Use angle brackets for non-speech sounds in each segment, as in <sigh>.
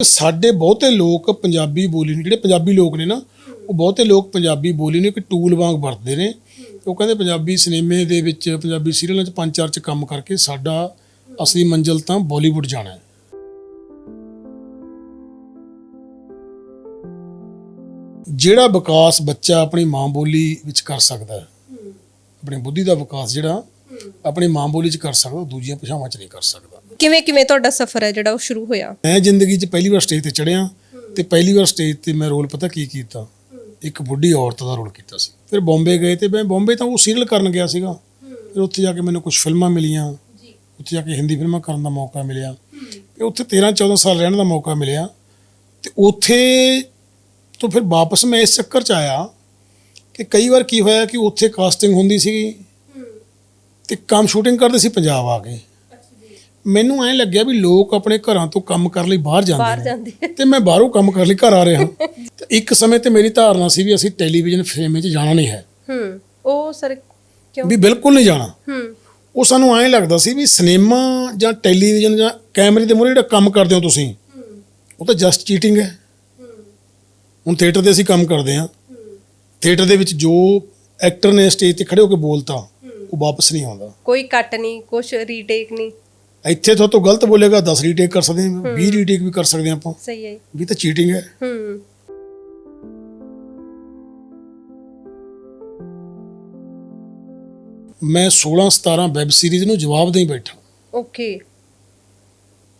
ਸਾਡੇ ਬਹੁਤੇ ਲੋਕ ਪੰਜਾਬੀ ਬੋਲੀ ਨੂੰ, ਜਿਹੜੇ ਪੰਜਾਬੀ ਲੋਕ ਨੇ ਨਾ, ਉਹ ਬਹੁਤੇ ਲੋਕ ਪੰਜਾਬੀ ਬੋਲੀ ਨੂੰ ਇੱਕ ਟੂਲ ਵਾਂਗ ਵਰਤਦੇ ਨੇ। ਉਹ ਕਹਿੰਦੇ ਪੰਜਾਬੀ ਸਿਨੇਮੇ ਦੇ ਵਿੱਚ, ਪੰਜਾਬੀ ਸੀਰੀਅਲਾਂ 'ਚ ਪੰਜ ਚਾਰ 'ਚ ਕੰਮ ਕਰਕੇ ਸਾਡਾ ਅਸਲੀ ਮੰਜ਼ਿਲ ਤਾਂ ਬਾਲੀਵੁੱਡ ਜਾਣਾ ਹੈ। ਜਿਹੜਾ ਵਿਕਾਸ ਬੱਚਾ ਆਪਣੀ ਮਾਂ ਬੋਲੀ ਵਿੱਚ ਕਰ ਸਕਦਾ ਹੈ, ਆਪਣੀ ਬੁੱਧੀ ਦਾ ਵਿਕਾਸ ਜਿਹੜਾ, ਆਪਣੀ ਮਾਂ ਬੋਲੀ 'ਚ ਕਰ ਸਕਦਾ ਦੂਜੀਆਂ ਭਾਸ਼ਾਵਾਂ 'ਚ ਨਹੀਂ ਕਰ ਸਕਦਾ। ਕਿਵੇਂ ਕਿਵੇਂ ਤੁਹਾਡਾ ਸਫ਼ਰ ਹੈ ਜਿਹੜਾ ਉਹ ਸ਼ੁਰੂ ਹੋਇਆ? ਮੈਂ ਜ਼ਿੰਦਗੀ 'ਚ ਪਹਿਲੀ ਵਾਰ ਸਟੇਜ ਤੇ ਚੜਿਆ ਤੇ ਪਹਿਲੀ ਵਾਰ ਸਟੇਜ ਤੇ ਮੈਂ ਰੋਲ ਪਤਾ ਕੀ ਕੀਤਾ? ਇੱਕ ਬੁੱਢੀ ਔਰਤ ਦਾ ਰੋਲ ਕੀਤਾ ਸੀ। ਫਿਰ ਬੰਬੇ ਗਏ ਤੇ ਮੈਂ ਬੰਬੇ ਤਾਂ ਉਹ ਸੀਰੀਅਲ ਕਰਨ ਗਿਆ ਸੀਗਾ। ਫਿਰ ਉੱਥੇ ਜਾ ਕੇ ਮੈਨੂੰ ਕੁਝ ਫਿਲਮਾਂ ਮਿਲੀਆਂ। ਉੱਥੇ ਜਾ ਕੇ ਹਿੰਦੀ ਫਿਲਮਾਂ ਕਰਨ ਦਾ ਮੌਕਾ ਮਿਲਿਆ। ਤੇ ਉੱਥੇ 13 14 ਸਾਲ ਰਹਿਣ ਦਾ ਮੌਕਾ ਮਿਲਿਆ। ਤੇ ਉੱਥੇ ਤੋਂ ਫਿਰ ਵਾਪਸ ਮੈਂ ਇਸ ਚੱਕਰ 'ਚ ਆਇਆ ਕਿ ਕਈ ਵਾਰ ਕੀ ਹੋਇਆ ਕਿ ਉੱਥੇ ਕਾਸਟਿੰਗ ਹੁੰਦੀ ਸੀਗੀ ਤੇ ਕੰਮ ਸ਼ੂਟਿੰਗ ਕਰਦੇ ਸੀ ਪੰਜਾਬ ਆ ਕੇ ਮੈਨੂੰ ਐਂ ਲੱਗਿਆ ਵੀ ਲੋਕ ਆਪਣੇ ਘਰਾਂ ਤੋਂ ਕੰਮ ਕਰਨ ਲਈ ਬਾਹਰ ਬਾਹਰ ਜਾਂਦੇ ਜਾਂਦੇ ਨੇ ਤੇ ਮੈਂ ਬਾਹਰੋਂ ਕੰਮ ਕਰਨ ਲਈ ਘਰ ਆ ਰਿਹਾ <laughs> ਤੇ ਇੱਕ ਸਮੇਂ ਤੇ ਮੇਰੀ ਧਾਰਨਾ ਸੀ ਵੀ ਅਸੀਂ ਟੈਲੀਵਿਜ਼ਨ ਫਰੇਮ 'ਚ ਜਾਣਾ ਨਹੀਂ ਹੈ। ਹੂੰ ਉਹ ਸਰ ਕਿਉਂ? ਵੀ ਬਿਲਕੁਲ ਨਹੀਂ ਜਾਣਾ। ਹੂੰ। ਉਹ ਸਾਨੂੰ ਐਂ ਲੱਗਦਾ ਸੀ ਵੀ ਸਿਨੇਮਾ ਜਾਂ ਟੈਲੀਵਿਜ਼ਨ ਜਾਂ ਕੈਮਰੇ ਦੇ ਮੂਹਰੇ ਜਿਹੜਾ ਕੰਮ ਕਰਦੇ ਹੋ ਤੁਸੀਂ ਉਹ ਤਾਂ ਜਸਟ ਚੀਟਿੰਗ ਹੈ। ਹੁਣ ਥੀਏਟਰ ਦੇ ਅਸੀਂ ਕੰਮ ਕਰਦੇ ਹਾਂ। ਥੀਏਟਰ ਦੇ ਵਿੱਚ ਜੋ ਐਕਟਰ ਨੇ ਸਟੇਜ ਤੇ ਖੜੇ ਹੋ ਕੇ ਬੋਲਤਾ ਉਹ ਵਾਪਸ ਨਹੀਂ ਆਉਂਦਾ। ਕੋਈ ਕੱਟ ਨਹੀਂ ਕੁਛ ਰੀਟੇਕ ਨਹੀਂ। ਇੱਥੇ ਤੋਂ ਤੋਂ ਗਲਤ ਬੋਲੇਗਾ 10 ਰੀਟੇਕ ਕਰ ਸਕਦੇ ਹਾਂ 20 ਰੀਟੇਕ ਵੀ ਕਰ ਸਕਦੇ ਹਾਂ ਆਪਾਂ। ਸਹੀ ਹੈ ਵੀ ਤਾਂ ਚੀਟਿੰਗ ਹੈ। ਹੂੰ। ਮੈਂ 16 17 ਵੈਬ ਸੀਰੀਜ਼ ਨੂੰ ਜਵਾਬ ਦੇਈ ਬੈਠਾ। ਓਕੇ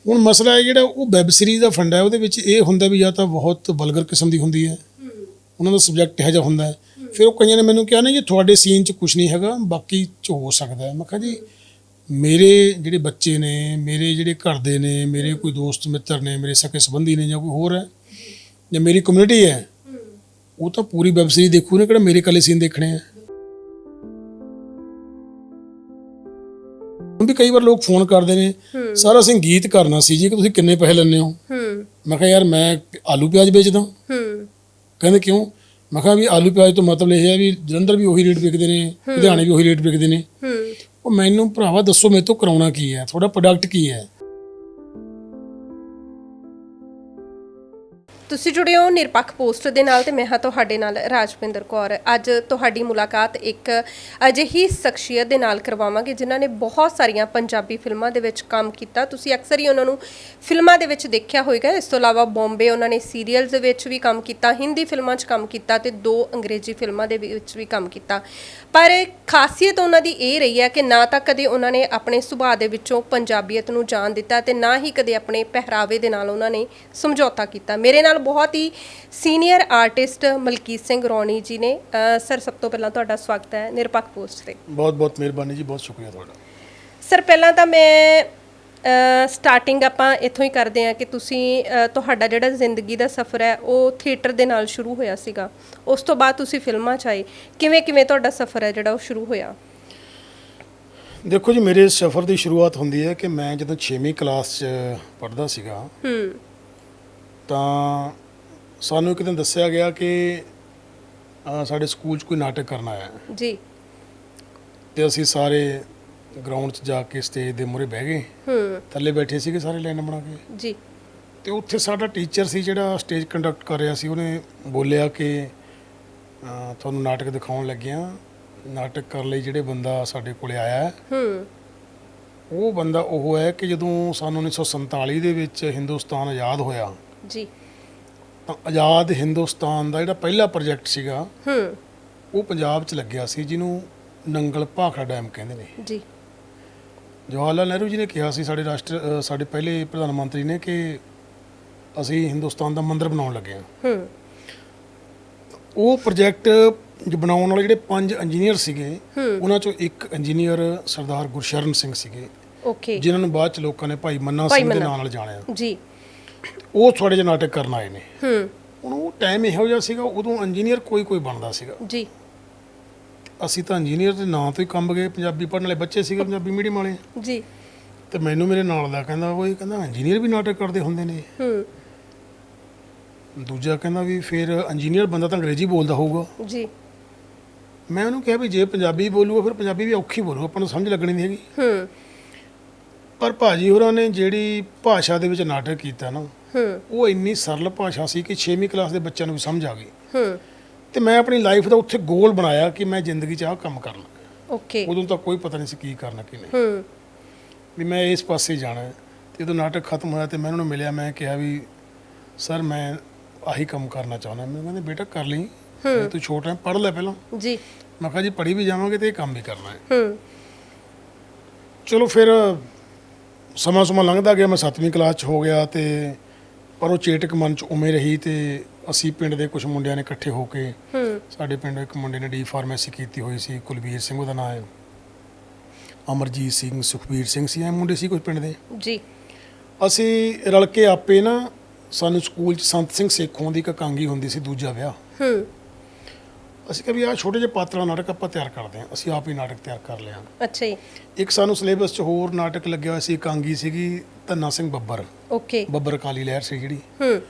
ਹੁਣ ਮਸਲਾ ਹੈ ਜਿਹੜਾ ਉਹ ਵੈਬ ਸੀਰੀਜ਼ ਦਾ ਫੰਡਾ ਹੈ ਉਹਦੇ ਵਿੱਚ ਇਹ ਹੁੰਦਾ ਵੀ ਜਾਂ ਤਾਂ ਬਹੁਤ ਵਲਗਰ ਕਿਸਮ ਦੀ ਹੁੰਦੀ ਹੈ। ਉਹਨਾਂ ਦਾ ਸਬਜੈਕਟ ਇਹੋ ਜਿਹਾ ਹੁੰਦਾ ਹੈ। ਫਿਰ ਉਹ ਕਈਆਂ ਨੇ ਮੈਨੂੰ ਕਿਹਾ ਨਾ ਜੀ ਤੁਹਾਡੇ ਸੀਨ 'ਚ ਕੁਝ ਨਹੀਂ ਹੈਗਾ ਬਾਕੀ 'ਚ ਹੋ ਸਕਦਾ ਹੈ। ਮੈਂ ਕਿਹਾ ਜੀ ਮੇਰੇ ਜਿਹੜੇ ਬੱਚੇ ਨੇ ਮੇਰੇ ਜਿਹੜੇ ਘਰ ਦੇ ਨੇ ਮੇਰੇ ਕੋਈ ਦੋਸਤ ਮਿੱਤਰ ਨੇ ਮੇਰੇ ਸਕੇ ਸੰਬੰਧੀ ਨੇ ਜਾਂ ਕੋਈ ਹੋਰ ਹੈ ਜਾਂ ਮੇਰੀ ਕਮਿਊਨਿਟੀ ਹੈ ਉਹ ਤਾਂ ਪੂਰੀ ਵੈਬ ਸੀਰੀਜ਼ ਦੇਖੂ ਨੇ ਕਿਹੜਾ ਮੇਰੇ ਕੱਲੇ ਸੀਨ ਦੇਖਣੇ ਆ। ਵੀ ਕਈ ਵਾਰ ਲੋਕ ਫੋਨ ਕਰਦੇ ਨੇ ਸਰ ਅਸੀਂ ਗੀਤ ਕਰਨਾ ਸੀ ਜੀ ਕਿ ਤੁਸੀਂ ਕਿੰਨੇ ਪੈਸੇ ਲੈਂਦੇ ਹੋ? ਮੈਂ ਕਿਹਾ ਯਾਰ ਮੈਂ ਆਲੂ ਪਿਆਜ਼ ਵੇਚਦਾ ਕਹਿੰਦੇ ਕਿਉਂ? ਮੈਂ ਕਿਹਾ ਵੀ ਆਲੂ ਪਿਆਜ਼ ਤੋਂ ਮਤਲਬ ਇਹ ਹੈ ਵੀ ਜਲੰਧਰ ਵੀ ਉਹੀ ਰੇਟ ਵਿਕਦੇ ਨੇ ਲੁਧਿਆਣੇ ਵੀ ਉਹੀ ਰੇਟ ਵਿਕਦੇ ਨੇ। ਉਹ ਮੈਨੂੰ ਭਰਾਵਾ ਦੱਸੋ ਮੇਰੇ ਤੋਂ ਕਰਾਉਣਾ ਕੀ ਹੈ? ਤੁਹਾਡਾ ਪ੍ਰੋਡਕਟ ਕੀ ਹੈ? ਤੁਸੀਂ ਜੁੜੇ ਹੋ ਨਿਰਪੱਖ ਪੋਸਟ ਦੇ ਨਾਲ ਤੇ ਮੈਂ ਹਾਂ ਤੁਹਾਡੇ ਨਾਲ ਰਾਜਪਿੰਦਰ ਕੌਰ। ਅੱਜ ਤੁਹਾਡੀ ਮੁਲਾਕਾਤ ਇੱਕ ਅਜਿਹੀ ਸ਼ਖਸੀਅਤ ਦੇ ਨਾਲ ਕਰਵਾਵਾਂਗੇ ਜਿਨ੍ਹਾਂ ਨੇ ਬਹੁਤ ਸਾਰੀਆਂ ਪੰਜਾਬੀ ਫਿਲਮਾਂ ਦੇ ਵਿੱਚ ਕੰਮ ਕੀਤਾ। ਤੁਸੀਂ ਅਕਸਰ ਹੀ ਉਹਨਾਂ ਨੂੰ ਫਿਲਮਾਂ ਦੇ ਵਿੱਚ ਦੇਖਿਆ ਹੋਵੇਗਾ ਇਸ ਤੋਂ ਇਲਾਵਾ ਬੰਬੇ ਉਹਨਾਂ ਨੇ ਸੀਰੀਅਲਸ ਦੇ ਵਿੱਚ ਵੀ ਕੰਮ ਕੀਤਾ, ਹਿੰਦੀ ਫਿਲਮਾਂ 'ਚ ਕੰਮ ਕੀਤਾ ਤੇ ਦੋ ਅੰਗਰੇਜ਼ੀ ਫਿਲਮਾਂ ਦੇ ਵਿੱਚ ਵੀ ਕੰਮ ਕੀਤਾ। ਪਰ ਖਾਸੀਅਤ ਉਹਨਾਂ ਦੀ ਇਹ ਰਹੀ ਹੈ ਕਿ ਨਾ ਤਾਂ ਕਦੇ ਉਹਨਾਂ ਨੇ ਆਪਣੇ ਸੁਭਾਅ ਦੇ ਵਿੱਚੋਂ ਪੰਜਾਬੀਅਤ ਨੂੰ ਜਾਣ ਦਿੱਤਾ ਤੇ ਨਾ ਹੀ ਕਦੇ ਆਪਣੇ ਪਹਿਰਾਵੇ ਦੇ ਨਾਲ ਉਹਨਾਂ ਨੇ ਸਮਝੌਤਾ ਕੀਤਾ। ਮੇਰੇ ਨਾਲ ਬਹੁਤ ਹੀ ਸੀਨੀਅਰ ਆਰਟਿਸਟ ਮਲਕੀਤ ਸਿੰਘ ਰੌਣੀ ਜੀ ਨੇ ਸਰ ਸਭ ਤੋਂ ਪਹਿਲਾਂ ਤੁਹਾਡਾ ਸਵਾਗਤ ਹੈ ਨਿਰਪੱਖ ਪੋਸਟ ਤੇ। ਬਹੁਤ ਬਹੁਤ ਮਿਹਰਬਾਨੀ ਜੀ ਬਹੁਤ ਸ਼ੁਕਰੀਆ ਤੁਹਾਡਾ। ਸਰ ਪਹਿਲਾਂ ਤਾਂ ਮੈਂ ਸਟਾਰਟਿੰਗ ਆਪਾਂ ਇੱਥੋਂ ਹੀ ਕਰਦੇ ਹਾਂ ਕਿ ਤੁਸੀਂ ਤੁਹਾਡਾ ਜਿਹੜਾ ਜ਼ਿੰਦਗੀ ਦਾ ਸਫ਼ਰ ਹੈ ਉਹ ਥੀਏਟਰ ਦੇ ਨਾਲ ਸ਼ੁਰੂ ਹੋਇਆ ਸੀਗਾ। ਉਸ ਤੋਂ ਬਾਅਦ ਤੁਸੀਂ ਫਿਲਮਾਂ 'ਚ ਆਏ। ਕਿਵੇਂ ਕਿਵੇਂ ਤੁਹਾਡਾ ਸਫ਼ਰ ਹੈ ਜਿਹੜਾ ਉਹ ਸ਼ੁਰੂ ਹੋਇਆ? ਦੇਖੋ ਜੀ ਮੇਰੇ ਸਫ਼ਰ ਦੀ ਸ਼ੁਰੂਆਤ ਹੁੰਦੀ ਹੈ ਕਿ ਮੈਂ ਜਦੋਂ 6ਵੀਂ ਕਲਾਸ 'ਚ ਪੜ੍ਹਦਾ ਸੀਗਾ ਹੂੰ। ਤਾਂ ਸਾਨੂੰ ਇੱਕ ਦਿਨ ਦੱਸਿਆ ਗਿਆ ਕਿ ਅ, ਸਾਡੇ ਸਕੂਲ 'ਚ ਕੋਈ ਨਾਟਕ ਕਰਨਾ ਹੈ ਜੀ। ਤੇ ਅਸੀਂ ਸਾਰੇ ਗਰਾਊਂਡ 'ਚ ਜਾ ਕੇ ਸਟੇਜ ਦੇ ਮੂਹਰੇ ਬਹਿ ਗਏ। ਹੂੰ। ਥੱਲੇ ਬੈਠੇ ਸੀਗੇ ਸਾਰੇ ਲਾਈਨ ਬਣਾ ਕੇ। ਜੀ। ਤੇ ਉੱਥੇ ਸਾਡਾ ਟੀਚਰ ਸੀ ਜਿਹੜਾ ਸਟੇਜ ਕੰਡਕਟ ਕਰ ਰਿਹਾ ਸੀ ਉਹਨੇ ਬੋਲਿਆ ਕਿ ਅ, ਤੁਹਾਨੂੰ ਨਾਟਕ ਦਿਖਾਉਣ ਲੱਗਿਆ ਨਾਟਕ ਕਰਨ ਲਈ ਜਿਹੜੇ ਬੰਦਾ ਸਾਡੇ ਕੋਲੇ ਆਇਆ ਹੈ, ਹੂੰ। ਉਹ ਬੰਦਾ ਉਹ ਹੈ ਕਿ ਜਦੋਂ ਸਾਨੂੰ 1947 ਦੇ ਵਿੱਚ ਹਿੰਦੁਸਤਾਨ ਆਜ਼ਾਦ ਹੋਇਆ ਜੀ। ਤਾਂ ਆਜ਼ਾਦ ਹਿੰਦੁਸਤਾਨ ਦਾ ਜਿਹੜਾ ਪਹਿਲਾ ਪ੍ਰੋਜੈਕਟ ਸੀਗਾ ਹੂੰ। ਉਹ ਪੰਜਾਬ 'ਚ ਲੱਗਿਆ ਸੀ ਜਿਹਨੂੰ ਨੰਗਲ ਭਾਖੜਾ ਡੈਮ ਕਹਿੰਦੇ ਨੇ। ਜੀ। ਜਵਾਹਰ ਲਾਲ ਨਹਿਰੂ ਜੀ ਨੇ ਕਿਹਾ ਸੀ ਸਾਡੇ ਰਾਸ਼ਟਰ ਸਾਡੇ ਪਹਿਲੇ ਪ੍ਰਧਾਨ ਮੰਤਰੀ ਨੇ ਕਿ ਅਸੀਂ ਹਿੰਦੁਸਤਾਨ ਦਾ ਮੰਦਿਰ ਬਣਾਉਣ ਲੱਗੇ ਹਾਂ। ਹੂੰ। ਉਹ ਪ੍ਰੋਜੈਕਟ ਜੋ ਬਣਾਉਣ ਵਾਲੇ ਜਿਹੜੇ ਪੰਜ ਇੰਜੀਨੀਅਰ ਸੀਗੇ। ਉਹਨਾਂ ਚੋਂ ਇੱਕ ਇੰਜੀਨੀਅਰ ਸਰਦਾਰ ਗੁਰਸ਼ਰਨ ਸਿੰਘ ਸੀਗੇ। ਓਕੇ। ਜਿਨ੍ਹਾਂ ਨੂੰ ਬਾਅਦ ਚ ਲੋਕਾਂ ਨੇ ਭਾਈ ਮੰਨਾ ਸਿੰਘ ਦੇ। ਨਾਂ ਨਾਲ ਜਾਣਿਆ। ਜੀ। ਉਹ ਥੋੜੇ ਜਿਹਾ ਨਾਟਕ ਕਰਨ ਆਏ ਨੇ। ਹੂੰ। ਹੁਣ ਉਹ ਟਾਈਮ ਇਹੋ ਜਿਹਾ ਸੀਗਾ ਉਦੋਂ ਇੰਜੀਨੀਅਰ ਕੋਈ ਕੋਈ ਬਣਦਾ ਸੀਗਾ। ਜੀ। ਅਸੀਂ ਤਾਂ ਇੰਜੀਨੀਅਰ ਦੇ ਨਾਂ ਤੋਂ ਹੀ ਕੰਮ ਗਏ ਪੰਜਾਬੀ ਪੜ੍ਹਨ ਵਾਲੇ ਬੱਚੇ ਸੀਗੇ ਪੰਜਾਬੀ ਮੀਡੀਅਮ ਵਾਲੇ। ਜੀ। ਤੇ ਮੈਨੂੰ ਮੇਰੇ ਨਾਲ ਦਾ ਕਹਿੰਦਾ ਉਹ ਇਹ ਕਹਿੰਦਾ ਇੰਜੀਨੀਅਰ ਵੀ ਨਾਟਕ ਕਰਦੇ ਹੁੰਦੇ ਨੇ। ਹੂੰ। ਦੂਜਾ ਕਹਿੰਦਾ ਵੀ ਫਿਰ ਇੰਜੀਨੀਅਰ ਬੰਦਾ ਤਾਂ ਅੰਗਰੇਜ਼ੀ ਬੋਲਦਾ ਹੋਊਗਾ। ਜੀ। ਮੈਂ ਉਹਨੂੰ ਕਿਹਾ ਵੀ ਜੇ ਪੰਜਾਬੀ ਬੋਲੂਗਾ ਫਿਰ ਪੰਜਾਬੀ ਵੀ ਔਖੀ ਬੋਲੂ ਆਪਾਂ ਨੂੰ ਸਮਝ ਲੱਗਣੀ ਨਹੀਂ ਹੈਗੀ। ਹੂੰ। ਪਰ ਭਾਜੀ ਹੋਰਾਂ ਨੇ ਜਿਹੜੀ ਭਾਸ਼ਾ ਦੇ ਵਿੱਚ ਨਾਟਕ ਕੀਤਾ ਨਾ ਹੂੰ। ਉਹ ਇੰਨੀ ਸਰਲ ਭਾਸ਼ਾ ਸੀ ਕਿ 6ਵੀਂ ਕਲਾਸ ਦੇ ਬੱਚਿਆਂ ਨੂੰ ਵੀ ਸਮਝ ਆ ਗਈ। ਹੂੰ। ਤੇ ਮੈਂ ਆਪਣੀ ਲਾਈਫ ਦਾ ਉੱਥੇ ਗੋਲ ਬਣਾਇਆ ਕਿ ਮੈਂ ਜ਼ਿੰਦਗੀ 'ਚ ਆਹ ਕੰਮ ਕਰਨਾ ਓਕੇ ਉਦੋਂ ਤਾਂ ਕੋਈ ਪਤਾ ਨਹੀਂ ਸੀ ਕੀ ਕਰਨਾ ਕੀ ਨਹੀਂ। ਹੂੰ। ਵੀ ਮੈਂ ਇਸ ਪਾਸੇ ਜਾਣਾ ਹੈ। ਤੇ ਜਦੋਂ ਨਾਟਕ ਖਤਮ ਹੋਇਆ ਤੇ ਮੈਂ ਉਹਨਾਂ ਨੂੰ ਮਿਲਿਆ ਮੈਂ ਕਿਹਾ ਵੀ ਸਰ ਮੈਂ ਆਹੀ ਕੰਮ ਕਰਨਾ ਚਾਹੁੰਦਾ ਮੈਂ ਕਹਿੰਦੇ ਬੇਟਾ ਕਰ ਲਈ। ਤੂੰ ਛੋਟਾ ਹੈ ਪੜ੍ਹ ਲੈ ਪਹਿਲਾਂ। ਜੀ। ਮੈਂ ਕਿਹਾ ਜੀ ਪੜ੍ਹੀ ਵੀ ਜਾਵਾਂਗੇ ਤੇ ਇਹ ਕੰਮ ਵੀ ਕਰਨਾ ਹੈ। ਹੂੰ। ਚਲੋ ਫਿਰ ਸਮਾਂ ਸਮਾਂ ਲੰਘਦਾ ਗਿਆ ਮੈਂ 7ਵੀਂ ਕਲਾਸ ਚ ਹੋ ਗਿਆ ਤੇ ਪਰ ਉਹ ਚੇਟਕ ਮਨ ਚ ਉਮੇ ਰਹੀ ਤੇ ਅਸੀਂ ਪਿੰਡ ਦੇ ਕੁਝ ਮੁੰਡਿਆਂ ਨੇ ਇਕੱਠੇ ਹੋ ਕੇ ਸਾਡੇ ਪਿੰਡ ਇੱਕ ਮੁੰਡੇ ਨੇ ਡੀ ਫਾਰਮੇਸੀ ਕੀਤੀ ਹੋਈ ਸੀ ਕੁਲਵੀਰ ਸਿੰਘ ਉਹਦਾ ਨਾਮ ਹੈ। ਅਮਰਜੀਤ ਸਿੰਘ ਸੁਖਬੀਰ ਸਿੰਘ ਸੀ ਇਹ ਮੁੰਡੇ ਸੀ ਕੁਝ ਪਿੰਡ ਦੇ? ਜੀ। ਅਸੀਂ ਰਲ ਕੇ ਆਪੇ ਨਾ ਸਾਨੂੰ ਸਕੂਲ ਚ ਸੰਤ ਸਿੰਘ ਸੇਖੋਂ ਦੀ ਇੱਕ ਕਾਂਗੀ ਹੁੰਦੀ ਸੀ ਦੂਜਾ ਵਿਆਹ। ਹੂੰ। ਅਸੀਂ ਕਿਹਾ ਵੀ ਆਹ ਛੋਟੇ ਜਿਹੇ ਪਾਤਰਾਂ ਨਾਟਕ ਆਪਾਂ ਤਿਆਰ ਕਰਦੇ ਹਾਂ ਅਸੀਂ ਆਪ ਹੀ ਨਾਟਕ ਤਿਆਰ ਕਰ ਲਿਆ। ਅੱਛਾ ਜੀ। ਇੱਕ ਸਾਨੂੰ ਸਿਲੇਬਸ 'ਚ ਹੋਰ ਨਾਟਕ ਲੱਗਿਆ ਹੋਇਆ ਸੀ ਕਾਂਗੀ ਸੀਗੀ ਧੰਨਾ ਸਿੰਘ ਬੱਬਰ। ਓਕੇ। ਬੱਬਰ ਕਾਲੀ ਲਹਿਰ ਸੀ ਜਿਹੜੀ। ਹੂੰ।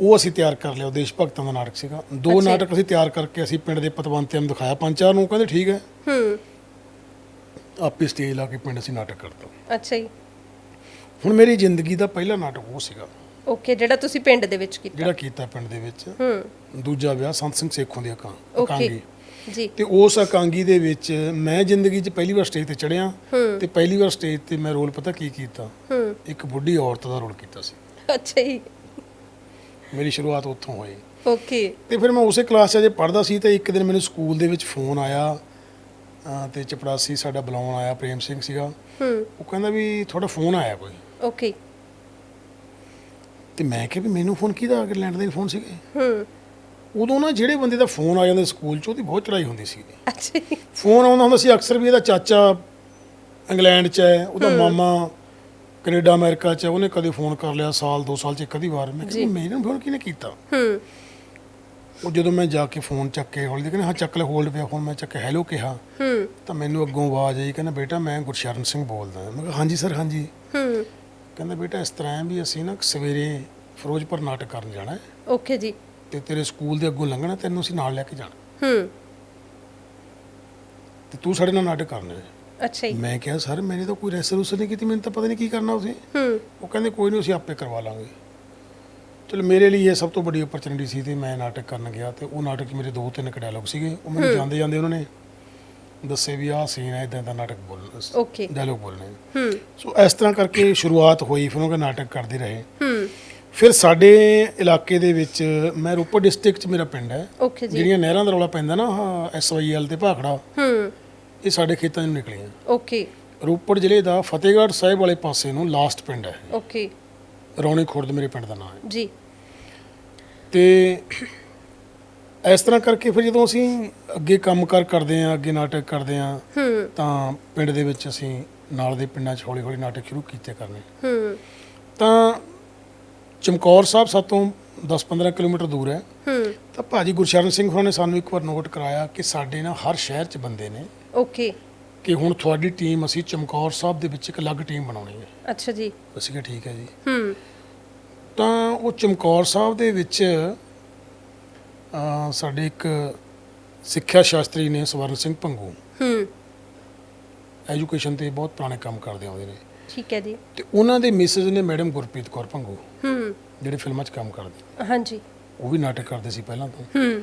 ਉਹ ਅਸੀਂ ਤਿਆਰ ਕਰ ਲਿਆ ਉਹ ਦੇਸ਼ ਭਗਤਾਂ ਦਾ ਨਾਟਕ ਸੀਗਾ। ਦੋ। ਨਾਟਕ ਅਸੀਂ ਤਿਆਰ ਕਰਕੇ ਅਸੀਂ ਪਿੰਡ ਦੇ ਪਤਵੰਤਿਆਂ ਨੂੰ ਦਿਖਾਇਆ। ਪੰਜ ਚਾਰ ਨੂੰ ਕਹਿੰਦੇ ਠੀਕ ਹੈ। ਹੂੰ। ਆਪੇ ਸਟੇਜ ਲਾ ਕੇ ਪਿੰਡ ਅਸੀਂ ਨਾਟਕ ਕਰਤਾ। ਅੱਛਾ ਜੀ। ਹੁਣ ਮੇਰੀ ਜ਼ਿੰਦਗੀ ਦਾ ਪਹਿਲਾ ਨਾਟਕ ਉਹ ਸੀਗਾ। ਓਕੇ ਜਿਹੜਾ ਤੁਸੀਂ ਪਿੰਡ ਦੇ ਵਿੱਚ ਕੀਤਾ। ਜਿਹੜਾ ਕੀਤਾ ਪਿੰਡ ਦੇ ਵਿੱਚ। ਹੂੰ। ਦੂਜਾ ਵਿਆਹ ਸੰਤ ਸਿੰਘ ਸੇਖੋਂ ਦੀ ਅਕਾਂ ਓਕੇ ਅਕਾਂਗੀ। ਜੀ। ਤੇ ਉਸ ਅਕਾਂਗੀ ਦੇ ਵਿੱਚ ਮੈਂ ਜ਼ਿੰਦਗੀ 'ਚ ਪਹਿਲੀ ਵਾਰ ਸਟੇਜ ਤੇ ਚੜਿਆ ਤੇ ਪਹਿਲੀ ਵਾਰ ਸਟੇਜ ਤੇ ਮੈਂ ਰੋਲ ਪਤਾ ਕੀ ਕੀਤਾ? ਹੂੰ। ਇੱਕ ਬੁੱਢੀ ਔਰਤ ਦਾ ਰੋਲ ਕੀਤਾ ਸੀ। ਅੱਛਾ ਜੀ। ਮੇਰੀ ਸ਼ੁਰੂਆਤ ਉੱਥੋਂ ਹੋਈ। ਓਕੇ ਤੇ ਫਿਰ ਮੈਂ ਉਸੇ ਕਲਾਸ 'ਚ ਜੇ ਪੜ੍ਹਦਾ ਸੀ ਤੇ ਇੱਕ ਦਿਨ ਮੈਨੂੰ ਸਕੂਲ ਦੇ ਵਿੱਚ ਫੋਨ ਆਇਆ। ਅਹ ਤੇ ਚਪੜਾਸੀ ਸਾਡਾ ਬੁਲਾਉਣ ਆਇਆ ਪ੍ਰੇਮ ਸਿੰਘ ਸੀਗਾ। ਹੂੰ। ਉਹ ਕਹਿੰਦਾ ਵੀ ਤੁਹਾਡਾ ਫੋਨ ਆਇਆ ਕੋਈ। ਓਕੇ ਤੇ ਮੈਂ ਕਿਹਾ ਵੀ ਮੈਨੂੰ ਫੋਨ ਕਿਹਦਾ ਆ ਕੇ ਲੈਂਡ ਫੋਨ ਸੀਗੇ? ਹੂੰ। ਉਦੋਂ ਨਾ ਜਿਹੜੇ ਬੰਦੇ ਦਾ ਫੋਨ ਆ ਜਾਂਦਾ ਸਕੂਲ 'ਚ ਉਹਦੀ ਬਹੁਤ ਚੜਾਈ ਹੁੰਦੀ ਸੀ ਅੱਛਾ ਫੋਨ ਆਉਂਦਾ ਹੁੰਦਾ ਸੀ ਅਕਸਰ ਵੀ ਇਹਦਾ ਚਾਚਾ ਇੰਗਲੈਂਡ 'ਚ ਹੈ ਉਹਦਾ ਮਾਮਾ ਕੈਨੇਡਾ ਅਮਰੀਕਾ 'ਚ ਹੈ ਉਹਨੇ ਕਦੇ ਫੋਨ ਕਰ ਲਿਆ ਸਾਲ ਦੋ ਸਾਲ 'ਚ ਇੱਕ ਅੱਧੀ ਵਾਰ। ਮੈਂ ਕਿਹਾ ਵੀ ਮੇਰੇ ਨੂੰ ਫੋਨ ਕਿਹਨੇ ਕੀਤਾ? ਹੂੰ। ਉਹ ਜਦੋਂ ਮੈਂ ਜਾ ਕੇ ਫੋਨ ਚੱਕ ਕੇ ਹੌਲੀ ਦੇ ਕਹਿੰਦੇ ਹਾਂ ਚੱਕ ਲੈ ਹੋਲਡ ਪਿਆ ਫੋਨ ਮੈਂ ਚੱਕ ਕੇ ਹੈਲੋ ਕਿਹਾ। ਹੂੰ। ਤਾਂ ਮੈਨੂੰ ਅੱਗੋਂ ਆਵਾਜ਼ ਆਈ ਕਹਿੰਦਾ ਬੇਟਾ ਮੈਂ ਗੁਰਸ਼ਰਨ ਸਿੰਘ ਬੋਲਦਾ। ਮੈਂ ਕਿਹਾ ਹਾਂਜੀ ਸਰ ਹਾਂਜੀ। ਹੂੰ। ਕਹਿੰਦਾ ਬੇਟਾ ਇਸ ਤਰ੍ਹਾਂ ਹੈ ਵੀ ਅਸੀਂ ਨਾ ਸਵੇਰੇ ਫਿਰੋਜ਼ਪੁਰ ਨਾਟਕ ਕਰਨ ਜਾਣਾ ਹੈ ਓਕੇ ਜੀ। ਤੇ ਤੇਰੇ ਸਕੂਲ ਦੇ ਅੱਗੋਂ ਲੰਘਣਾ ਤੈਨੂੰ ਅਸੀਂ ਨਾਲ ਲੈ ਕੇ ਜਾਣਾ। ਹੂੰ। ਤੇ ਤੂੰ ਸਾਡੇ ਨਾਲ ਨਾਟਕ ਕਰਨਾ ਹੈ। ਅੱਛਾ ਜੀ। ਮੈਂ ਕਿਹਾ ਸਰ ਮੈਨੇ ਤਾਂ ਕੋਈ ਰੈਸਰ ਰੂਸਰ ਨਹੀਂ ਕੀਤੀ ਮੈਨੂੰ ਤਾਂ ਪਤਾ ਨਹੀਂ ਕੀ ਕਰਨਾ ਤੁਸੀਂ। ਹੂੰ। ਉਹ ਕਹਿੰਦੇ ਕੋਈ ਨਹੀਂ ਅਸੀਂ ਆਪੇ ਕਰਵਾ ਲਾਂਗੇ। ਚਲੋ ਮੇਰੇ ਲਈ ਇਹ ਸਭ ਤੋਂ ਵੱਡੀ ਓਪਰਚੁਨਿਟੀ ਸੀ ਤੇ ਮੈਂ ਨਾਟਕ ਕਰਨ ਗਿਆ ਤੇ ਉਹ ਨਾਟਕ 'ਚ ਮੇਰੇ ਦੋ ਤਿੰਨ ਕੁ ਡਾਇਲੌਗ ਸੀਗੇ। ਉਹ ਮੈਨੂੰ ਜਾਂਦੇ ਜਾਂਦੇ ਉਹਨਾਂ ਨੇ ਦੱਸੇ ਵੀ ਆਹ ਸੀਨ ਹੈ ਇਦਾਂ ਦਾ ਨਾਟਕ ਬੋਲਣਾ ਓਕੇ ਡਾਇਲੌਗ ਬੋਲਣੇ ਹੂੰ। ਸੋ ਇਸ ਤਰ੍ਹਾਂ ਕਰਕੇ ਸ਼ੁਰੂਆਤ ਹੋਈ ਫਿਰ ਉਹ ਨਾਟਕ ਕਰਦੇ ਰਹੇ। ਹੂੰ। ਫਿਰ ਸਾਡੇ ਇਲਾਕੇ ਦੇ ਵਿੱਚ ਮੈਂ ਰੋਪੜ ਡਿਸਟ੍ਰਿਕਟ 'ਚ ਮੇਰਾ ਪਿੰਡ ਹੈ। ਜਿਹੜੀਆਂ ਨਹਿਰਾਂ ਦਾ ਰੌਲਾ ਪੈਂਦਾ ਨਾ ਐਸਵਾਈਐਲ ਤੇ ਭਾਖੜਾ ਹੂੰ। ਇਹ ਸਾਡੇ ਖੇਤਾਂ 'ਚ ਨਿਕਲੀਆਂ। ਓਕੇ ਰੋਪੜ ਜ਼ਿਲ੍ਹੇ ਦਾ ਫਤਿਹਗੜ੍ਹ ਸਾਹਿਬ ਵਾਲੇ ਪਾਸੇ ਨੂੰ ਲਾਸਟ ਪਿੰਡ ਹੈ ਓਕੇ ਰੌਣੀ ਖੁਰਦ ਮੇਰੇ ਪਿੰਡ ਦਾ ਨਾਮ ਹੈ। ਜੀ। ਤੇ ਇਸ ਤਰ੍ਹਾਂ ਕਰਕੇ ਫਿਰ ਜਦੋਂ ਅਸੀਂ ਅੱਗੇ ਕੰਮਕਾਰ ਕਰਦੇ ਆਂ ਅੱਗੇ ਨਾਟਕ ਕਰਦੇ ਆਂ ਹੂੰ। ਤਾਂ ਪਿੰਡ ਦੇ ਵਿੱਚ ਅਸੀਂ ਨਾਲ ਦੇ ਪਿੰਡਾਂ 'ਚ ਹੌਲੀ ਹੌਲੀ ਨਾਟਕ ਸ਼ੁਰੂ ਕੀਤੇ ਕਰਨੇ। ਹੂੰ। ਤਾਂ ਚਮਕੌਰ ਸਾਹਿਬ ਸਾਤੋਂ 10-15 ਕਿਲੋਮੀਟਰ ਦੂਰ ਹੈ। ਹੂੰ। ਤਾਂ ਭਾਜੀ ਗੁਰਸ਼ਰਨ ਸਿੰਘ ਹੋਰਾਂ ਨੇ ਸਾਨੂੰ ਇੱਕ ਵਾਰ ਨੋਟ ਕਰਾਇਆ ਕਿ ਸਾਡੇ ਨਾਲ ਹਰ ਸ਼ਹਿਰ 'ਚ ਬੰਦੇ ਨੇ। ਓਕੇ। ਕਿ ਹੁਣ ਤੁਹਾਡੀ ਟੀਮ ਅਸੀਂ ਚਮਕੌਰ ਸਾਹਿਬ ਦੇ ਵਿੱਚ ਇੱਕ ਅਲੱਗ ਟੀਮ ਬਣਾਉਣੀ ਹੈ। ਅੱਛਾ ਜੀ। ਅਸੀਂ ਕਿਹਾ ਠੀਕ ਹੈ ਜੀ। ਹੂੰ। ਤਾਂ ਉਹ ਚਮਕੌਰ ਸਾਹਿਬ ਦੇ ਵਿੱਚ ਸਾਡੇ ਇੱਕ ਸਿੱਖਿਆ ਸ਼ਾਸਤਰੀ ਨੇ ਸਵਰਨ ਸਿੰਘ ਭੰਗੂ ਹੂੰ। ਐਜੂਕੇਸ਼ਨ ਤੇ ਬਹੁਤ ਪੁਰਾਣੇ ਕੰਮ ਕਰਦੇ ਆਉਂਦੇ ਨੇ। ਠੀਕ ਹੈ ਜੀ। ਤੇ ਉਹਨਾਂ ਦੇ ਮਿਸਿਸ ਨੇ ਮੈਡਮ ਗੁਰਪ੍ਰੀਤ ਕੌਰ ਭੰਗੂ ਹੂੰ। ਜਿਹੜੇ ਫਿਲਮਾਂ 'ਚ ਕੰਮ ਕਰਦੇ। ਹਾਂਜੀ। ਉਹ ਵੀ ਨਾਟਕ ਕਰਦੇ ਸੀ ਪਹਿਲਾਂ ਤੋਂ। ਹੂੰ।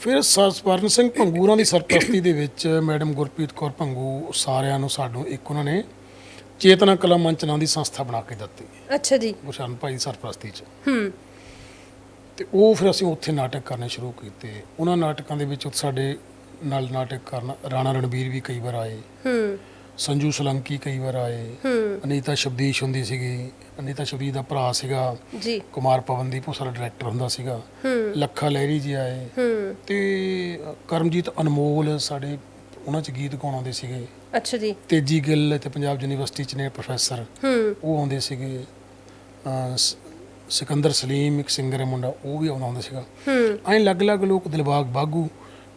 ਫਿਰ ਸਵਰਨ ਸਿੰਘ ਭੰਗੂਰਾਂ ਦੀ ਸਰਪ੍ਰਸਤੀ ਦੇ ਵਿੱਚ ਮੈਡਮ ਗੁਰਪ੍ਰੀਤ ਕੌਰ ਭੰਗੂ ਸਾਰਿਆਂ ਨੂੰ ਸਾਨੂੰ ਇੱਕ ਉਹਨਾਂ ਨੇ ਚੇਤਨਾ ਕਲਾ ਮੰਚ ਨਾਂ ਦੀ ਸੰਸਥਾ ਬਣਾ ਕੇ ਦਿੱਤੀ। ਅੱਛਾ ਜੀ। ਗੁਰਸ਼ਨ ਭਾਈ ਸਰਪ੍ਰਸਤੀ 'ਚ। ਹੂੰ। ਤੇ ਉਹ ਫਿਰ ਅਸੀਂ ਉੱਥੇ ਨਾਟਕ ਕਰਨੇ ਸ਼ੁਰੂ ਕੀਤੇ। ਉਹਨਾਂ ਨਾਟਕਾਂ ਦੇ ਵਿੱਚ ਸਾਡੇ ਨਾਲ ਨਾਟਕ ਕਰਨ ਰਾਣਾ ਰਣਬੀਰ ਵੀ ਕਈ ਵਾਰ ਆਏ। ਹੂੰ। ਸੰਜੂ ਸਲੰਕੀ ਕਈ ਵਾਰ ਆਏ। ਹੂੰ। ਅਨੀਤਾ ਸ਼ਬਦੀਸ਼ ਹੁੰਦੀ ਸੀਗੀ। ਅਨੀਤਾ ਸ਼ਬਦੀਸ਼ ਦਾ ਭਰਾ ਸੀਗਾ। ਜੀ। ਕੁਮਾਰ ਪਵਨਦੀਪ ਉਹ ਸਾਡਾ ਡਾਇਰੈਕਟਰ ਹੁੰਦਾ ਸੀਗਾ। ਹੂੰ। ਲੱਖਾ ਲਹਿਰੀ ਜੀ ਆਏ। ਹੂੰ। ਤੇ ਕਰਮਜੀਤ ਅਨਮੋਲ ਸਾਡੇ ਉਹਨਾਂ ਚ ਗੀਤ ਗਾਉਣ ਆਉਂਦੇ ਸੀਗੇ। ਅੱਛਾ ਜੀ। ਤੇਜੀ ਗਿੱਲ ਤੇ ਪੰਜਾਬ ਯੂਨੀਵਰਸਿਟੀ ਚ ਨੇ ਪ੍ਰੋਫੈਸਰ ਹੂੰ। ਉਹ ਆਉਂਦੇ ਸੀਗੇ। ਸਿਕੰਦਰ ਸਲੀਮ ਇੱਕ ਸਿੰਗਰ ਹੈ ਮੁੰਡਾ ਉਹ ਵੀ ਆਉਂਦਾ ਹੁੰਦਾ ਸੀਗਾ। ਹੂੰ। ਐਂ ਅਲੱਗ-ਅਲੱਗ ਲੋਕ ਦਿਲਬਾਗ ਬਾਗੂ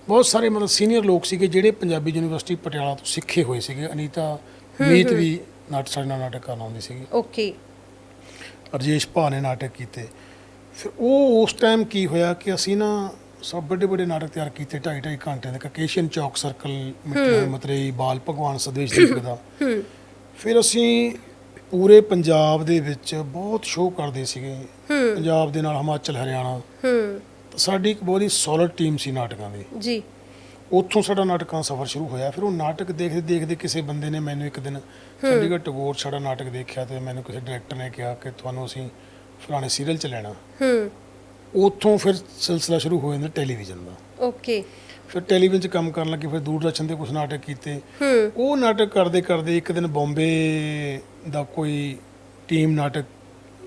ਬਹੁਤ ਸਾਰੇ ਮਤਲਬ ਸੀਨੀਅਰ ਲੋਕ ਸੀਗੇ ਜਿਹੜੇ ਪੰਜਾਬੀ ਯੂਨੀਵਰਸਿਟੀ ਪਟਿਆਲਾ ਤੋਂ ਸਿੱਖੇ ਹੋਏ ਸੀਗੇ। ਅਨੀਤਾ ਮੀਤ ਵੀ ਨਾਟਕ ਸਾਡੇ ਨਾਲ ਨਾਟਕ ਕਰਨ ਆਉਂਦੀ ਸੀਗੀ। ਓਕੇ। ਰਜੇਸ਼ ਭਾ ਨੇ ਨਾਟਕ ਕੀਤੇ। ਫਿਰ ਉਹ ਉਸ ਟਾਈਮ ਕੀ ਹੋਇਆ ਕਿ ਅਸੀਂ ਨਾ ਸਭ ਵੱਡੇ ਵੱਡੇ ਨਾਟਕ ਤਿਆਰ ਕੀਤੇ ਢਾਈ ਢਾਈ ਘੰਟੇ ਦੇ। ਕਕੇਸ਼ਨ ਚੌਕ ਸਰਕਲ ਮਿੱਟੀ ਮਤਰੇਈ ਬਾਲ ਭਗਵਾਨ ਸਦੇਸ਼ ਦੀਪ ਦਾ ਫਿਰ ਅਸੀਂ ਪੂਰੇ ਪੰਜਾਬ ਦੇ ਵਿੱਚ ਬਹੁਤ ਸ਼ੋਅ ਕਰਦੇ ਸੀਗੇ। ਪੰਜਾਬ ਦੇ ਨਾਲ ਹਿਮਾਚਲ ਹਰਿਆਣਾ। ਹੂੰ। ਸਾਡੀ ਇੱਕ ਬਹੁਤ ਹੀ ਸੋਲਿਡ ਟੀਮ ਸੀ ਨਾਟਕਾਂ ਦੀ। ਜੀ। ਉੱਥੋਂ ਸਾਡਾ ਨਾਟਕਾਂ ਸਫ਼ਰ ਸ਼ੁਰੂ ਹੋਇਆ। ਫਿਰ ਉਹ ਨਾਟਕ ਦੇਖਦੇ ਦੇਖਦੇ ਕਿਸੇ ਬੰਦੇ ਨੇ ਮੈਨੂੰ ਇੱਕ ਦਿਨ ਚੰਡੀਗੜ੍ਹ ਟਗੋਰ ਸਾਡਾ ਨਾਟਕ ਦੇਖਿਆ ਤੇ ਮੈਨੂੰ ਕਿਸੇ ਡਾਇਰੈਕਟਰ ਨੇ ਕਿਹਾ ਕਿ ਤੁਹਾਨੂੰ ਅਸੀਂ ਫਲਾਣੇ ਸੀਰੀਅਲ 'ਚ ਲੈਣਾ। ਹੂੰ। ਉੱਥੋਂ ਫਿਰ ਸਿਲਸਿਲਾ ਸ਼ੁਰੂ ਹੋ ਜਾਂਦਾ ਟੈਲੀਵਿਜ਼ਨ ਦਾ। ਓਕੇ। ਫਿਰ ਟੈਲੀਵਿਜ਼ਨ 'ਚ ਕੰਮ ਕਰਨ ਲੱਗੇ ਫਿਰ ਦੂਰਦਰਸ਼ਨ ਤੇ ਕੁਝ ਨਾਟਕ ਕੀਤੇ। ਹੂੰ। ਉਹ ਨਾਟਕ ਕਰਦੇ ਕਰਦੇ ਇੱਕ ਦਿਨ ਬੰਬੇ ਦਾ ਕੋਈ ਟੀਮ ਨਾਟਕ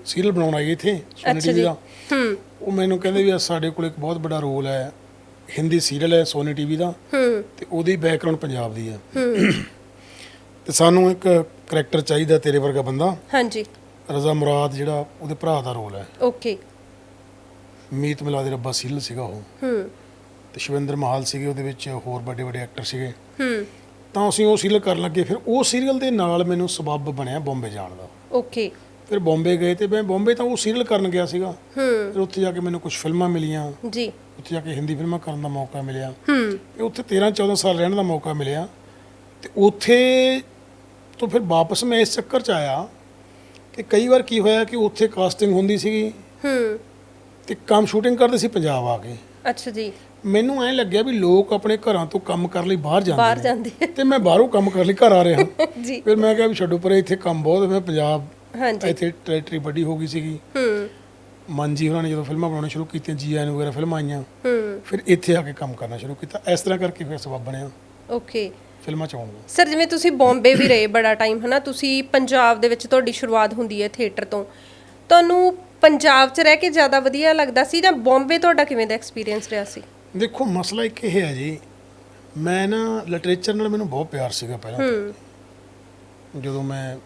ਸੀਰੀਅਲ ਬਣਾਉਣ ਆਈ ਇੱਥੇ ਸੋਨੀ ਅੱਛਾ ਟੀਵੀ ਜੀ। ਦਾ। ਹੂੰ। ਉਹ ਮੈਨੂੰ ਕਹਿੰਦੇ ਵੀ ਸਾਡੇ ਕੋਲ ਇੱਕ ਬਹੁਤ ਵੱਡਾ ਰੋਲ ਹੈ ਹਿੰਦੀ ਸੀਰੀਅਲ ਹੈ ਸੋਨੀ ਟੀਵੀ ਦਾ। ਹੂੰ। ਤੇ ਉਹਦੀ ਬੈਕਗ੍ਰਾਉਂਡ ਪੰਜਾਬ ਦੀ ਹੈ। ਹੂੰ। ਤੇ ਸਾਨੂੰ ਇੱਕ ਕਰੈਕਟਰ ਚਾਹੀਦਾ ਤੇਰੇ ਵਰਗਾ ਬੰਦਾ। ਹਾਂਜੀ। ਰਜ਼ਾ ਮੁਰਾਦ ਜਿਹੜਾ ਉਹਦੇ ਭਰਾ ਦਾ ਰੋਲ ਹੈ। ਓਕੇ। ਮੀਤ ਮਿਲਾ ਦੇ ਰੱਬਾ ਸੀਰੀਅਲ ਸੀਗਾ ਉਹ। ਹੂੰ। ਤੇ ਸ਼ਿਵਿੰਦਰ ਮਹਾਲ ਸੀਗੇ ਉਹਦੇ ਵਿੱਚ ਹੋਰ ਵੱਡੇ ਵੱਡੇ ਐਕਟਰ ਸੀਗੇ। ਹੂੰ। ਤਾਂ ਅਸੀਂ ਉਹ ਸੀਰੀਅਲ ਕਰਨ ਲੱਗੇ। ਫਿਰ ਉਹ ਸੀਰੀਅਲ ਦੇ ਨਾਲ ਮੈਨੂੰ ਸਬੱਬ ਬਣਿਆ ਬੰਬੇ ਜਾਣ ਦਾ। ਓਕੇ ਫਿਰ ਬੰਬੇ ਗਏ ਤੇ ਮੈਂ ਬੰਬੇ ਤਾਂ ਉਹ ਸੀਰੀਅਲ ਕਰਨ ਗਿਆ ਸੀਗਾ। ਹੂੰ। ਫਿਰ ਉੱਥੇ ਜਾ ਕੇ ਮੈਨੂੰ ਕੁਝ ਫਿਲਮਾਂ ਮਿਲੀਆਂ। ਜੀ। ਉੱਥੇ ਜਾ ਕੇ ਹਿੰਦੀ ਫਿਲਮਾਂ ਕਰਨ ਦਾ ਮੌਕਾ ਮਿਲਿਆ। ਹੂੰ। ਤੇ ਉੱਥੇ 13 14 ਸਾਲ ਰਹਿਣ ਦਾ ਮੌਕਾ ਮਿਲਿਆ। ਤੇ ਉੱਥੇ ਤੋਂ ਫਿਰ ਵਾਪਸ ਮੈਂ ਇਸ ਚੱਕਰ 'ਚ ਆਇਆ ਕਿ ਕਈ ਵਾਰ ਕੀ ਹੋਇਆ ਕਿ ਉੱਥੇ ਕਾਸਟਿੰਗ ਹੁੰਦੀ ਸੀਗੀ। ਹੂੰ। ਤੇ ਕੰਮ ਸ਼ੂਟਿੰਗ ਕਰਦੇ ਸੀ ਪੰਜਾਬ ਆ ਕੇ। ਅੱਛਾ ਜੀ। ਮੈਨੂੰ ਐਂ ਲੱਗਿਆ ਵੀ ਲੋਕ ਆਪਣੇ ਘਰਾਂ ਤੋਂ ਕੰਮ ਕਰਨ ਲਈ ਬਾਹਰ ਬਾਹਰ ਜਾਂਦੇ ਜਾਂਦੇ ਨੇ ਤੇ ਮੈਂ ਬਾਹਰੋਂ ਕੰਮ ਕਰਨ ਲਈ ਘਰ ਆ ਰਿਹਾ। <laughs> ਜੀ। ਫਿਰ ਮੈਂ ਕਿਹਾ ਵੀ ਛੱਡੋ ਪਰੇ ਇੱਥੇ ਕੰਮ ਬਹੁਤ ਹੈ ਮੈਂ ਪੰਜਾਬ ਹਾਂਜੀ। ਇੱਥੇ ਟੈਰੀਟਰੀ ਵੱਡੀ ਹੋ ਗਈ ਸੀਗੀ। ਹੂੰ। ਮਨਜੀ ਹੋਰਾਂ ਨੇ ਜਦੋਂ ਫਿਲਮਾਂ ਬਣਾਉਣੀਆਂ ਸ਼ੁਰੂ ਕੀਤੀਆਂ ਜੀ ਐਨ ਵਗੈਰਾ ਫਿਲਮਾਂ ਆਈਆਂ ਹੂੰ। ਫਿਰ ਇੱਥੇ ਆ ਕੇ ਕੰਮ ਕਰਨਾ ਸ਼ੁਰੂ ਕੀਤਾ। ਇਸ ਤਰ੍ਹਾਂ ਕਰਕੇ ਫਿਰ ਸਬਬ ਬਣਿਆ। ਓਕੇ। ਫਿਲਮਾਂ ਚ ਆਉਣ ਦਾ ਸਰ ਜਿਵੇਂ ਤੁਸੀਂ ਬੰਬੇ ਵੀ ਰਹੇ ਬੜਾ ਟਾਈਮ ਹਨਾ? ਤੁਸੀਂ ਪੰਜਾਬ ਦੇ ਵਿੱਚ ਤੁਹਾਡੀ ਸ਼ੁਰੂਆਤ ਹੁੰਦੀ ਹੈ ਥੀਏਟਰ ਤੋਂ। ਤੁਹਾਨੂੰ ਪੰਜਾਬ 'ਚ ਰਹਿ ਕੇ ਜ਼ਿਆਦਾ ਵਧੀਆ ਲੱਗਦਾ ਸੀ ਜਾਂ ਬੰਬੇ ਤੁਹਾਡਾ ਕਿਵੇਂ ਦਾ ਐਕਸਪੀਰੀਅੰਸ ਰਿਹਾ ਸੀ? ਦੇਖੋ ਮਸਲਾ ਇੱਕ ਇਹ ਹੈ ਜੀ ਮੈਂ ਨਾ ਲਿਟਰੇਚਰ ਨਾਲ ਮੈਨੂੰ ਬਹੁਤ ਪਿਆਰ ਸੀਗਾ ਪਹਿਲਾਂ ਤੋਂ। ਜਦੋਂ ਮੈਂ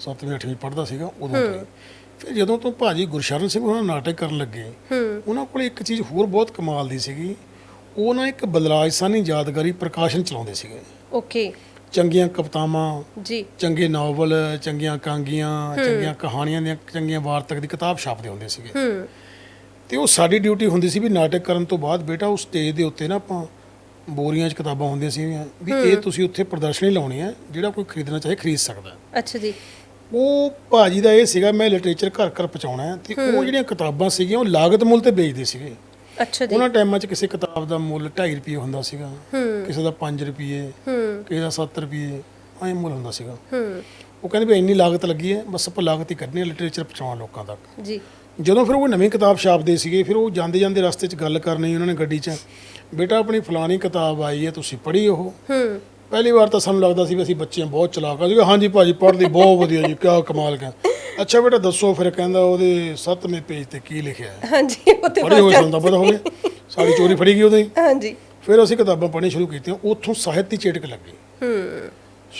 7ਵੀਂ 8ਵੀਂ ਪੜ੍ਹਦਾ ਸੀਗਾ ਉਦੋਂ ਤੋਂ ਹੀ। ਫਿਰ ਜਦੋਂ ਤੋਂ ਭਾਜੀ ਗੁਰਸ਼ਰਨ ਸਿੰਘ ਉਹਨਾਂ ਨਾਟਕ ਕਰਨ ਲੱਗੇ ਉਹਨਾਂ ਕੋਲ ਇੱਕ ਚੀਜ਼ ਹੋਰ ਬਹੁਤ ਕਮਾਲ ਦੀ ਸੀਗੀ ਉਹ ਨਾ ਇੱਕ ਬਦਲਾਜਸਾਨੀ ਯਾਦਗਾਰੀ ਪ੍ਰਕਾਸ਼ਨ ਚਲਾਉਂਦੇ ਸੀਗੇ। ਓਕੇ। ਚੰਗੀਆਂ ਕਵਿਤਾਵਾਂ ਜੀ। ਚੰਗੇ ਨਾਵਲ ਚੰਗੀਆਂ ਕਾਂਗੀਆਂ ਚੰਗੀਆਂ ਕਹਾਣੀਆਂ ਦੀਆਂ ਚੰਗੀਆਂ ਵਾਰਤਕ ਦੀ ਕਿਤਾਬ ਛਾਪਦੇ ਹੁੰਦੇ ਸੀਗੇ। ਹੂੰ। ਤੇ ਉਹ ਸਾਡੀ ਡਿਊਟੀ ਹੁੰਦੀ ਸੀ ਵੀ ਨਾਟਕ ਕਰਨ ਤੋਂ ਬਾਅਦ ਬੇਟਾ ਉਹ ਸਟੇਜ ਦੇ ਉੱਤੇ ਨਾ ਆਪਾਂ ਬੋਰੀਆਂ 'ਚ ਕਿਤਾਬਾਂ ਹੁੰਦੀਆਂ ਸੀ ਵੀ ਇਹ ਤੁਸੀਂ ਉੱਥੇ ਪ੍ਰਦਰਸ਼ਨੀ ਲਾਉਣੀ ਹੈ ਜਿਹੜਾ ਕੋਈ ਖਰੀਦਣਾ ਚਾਹੇ ਖਰੀਦ ਸਕਦਾ। ਅੱਛਾ ਜੀ। ਉਹ ਭਾਜੀ ਦਾ ਇਹ ਸੀਗਾ ਮੈਂ ਲਿਟਰੇਚਰ ਘਰ ਘਰ ਪਹੁੰਚਾਉਣਾ ਹੈ ਤੇ ਉਹ ਜਿਹੜੀਆਂ ਕਿਤਾਬਾਂ ਸੀਗੀਆਂ ਉਹ ਲਾਗਤ ਮੁੱਲ ਤੇ ਵੇਚਦੇ ਸੀਗੇ। ਅੱਛਾ ਜੀ। ਉਹਨਾਂ ਟਾਈਮਾਂ 'ਚ ਕਿਸੇ ਕਿਤਾਬ ਦਾ ਮੁੱਲ 2.5 ਰੁਪਏ ਹੁੰਦਾ ਸੀਗਾ ਕਿਸੇ ਦਾ 5 ਰੁਪਏ ਕਿਸੇ ਦਾ 7 ਰੁਪਏ ਐਂ ਮੁੱਲ ਹੁੰਦਾ ਸੀਗਾ। ਉਹ ਕਹਿੰਦੇ ਵੀ ਇੰਨੀ ਲਾਗਤ ਲੱਗੀ ਹੈ ਬਸ ਆਪਾਂ ਲਾਗਤ ਹੀ ਕੱਢਣੀ ਹੈ ਲਿਟਰੇਚਰ ਪਹੁੰਚਾਉਣਾ ਲੋਕਾਂ ਤੱਕ। ਜੀ। ਜਦੋਂ ਫਿਰ ਉਹ ਨਵੀਂ ਕਿਤਾਬ ਛਾਪਦੇ ਸੀਗੇ ਫਿਰ ਉਹ ਜਾਂਦੇ ਜਾਂਦੇ ਰਸਤੇ 'ਚ ਗੱਲ ਕਰਨੀ ਉਹਨਾਂ ਨੇ ਗੱਡੀ 'ਚ ਬੇਟਾ ਆਪਣੀ ਫਲਾਣੀ ਕਿਤਾਬ ਆਈ ਹੈ ਤੁਸੀਂ ਪੜ੍ਹੀ ਉਹ? ਹੂੰ। ਪਹਿਲੀ ਵਾਰ ਤਾਂ ਸਾਨੂੰ ਲੱਗਦਾ ਸੀ ਵੀ ਅਸੀਂ ਬੱਚੇ ਹਾਂ, ਬਹੁਤ ਚਲਾਕ ਆ। ਜੀ ਹਾਂਜੀ ਭਾਜੀ ਪੜ੍ਹਦੀ ਬਹੁਤ ਵਧੀਆ ਜੀ ਕਿਆ ਕਮਾਲ ਕਰ ਅੱਛਾ ਬੇਟਾ ਦੱਸੋ ਫਿਰ ਕਹਿੰਦਾ ਉਹਦੇ 7ਵੇਂ ਪੇਜ ਤੇ ਕੀ ਲਿਖਿਆ ਹੈ। ਹਾਂਜੀ ਉਹ ਤੇ ਪੜ੍ਹੇ ਹੋਏ ਸਾਨੂੰ ਤਾਂ ਪਤਾ ਹੋਵੇ। ਸਾਡੀ ਚੋਰੀ ਫੜੀ ਗਈ ਹੀ ਹਾਂਜੀ। ਫਿਰ ਅਸੀਂ ਕਿਤਾਬਾਂ ਪੜ੍ਹਨੀਆਂ ਸ਼ੁਰੂ ਕੀਤੀਆਂ। ਉੱਥੋਂ ਸਾਹਿਤ ਦੀ ਚੇਟਕ ਲੱਗੀ। ਹੂੰ।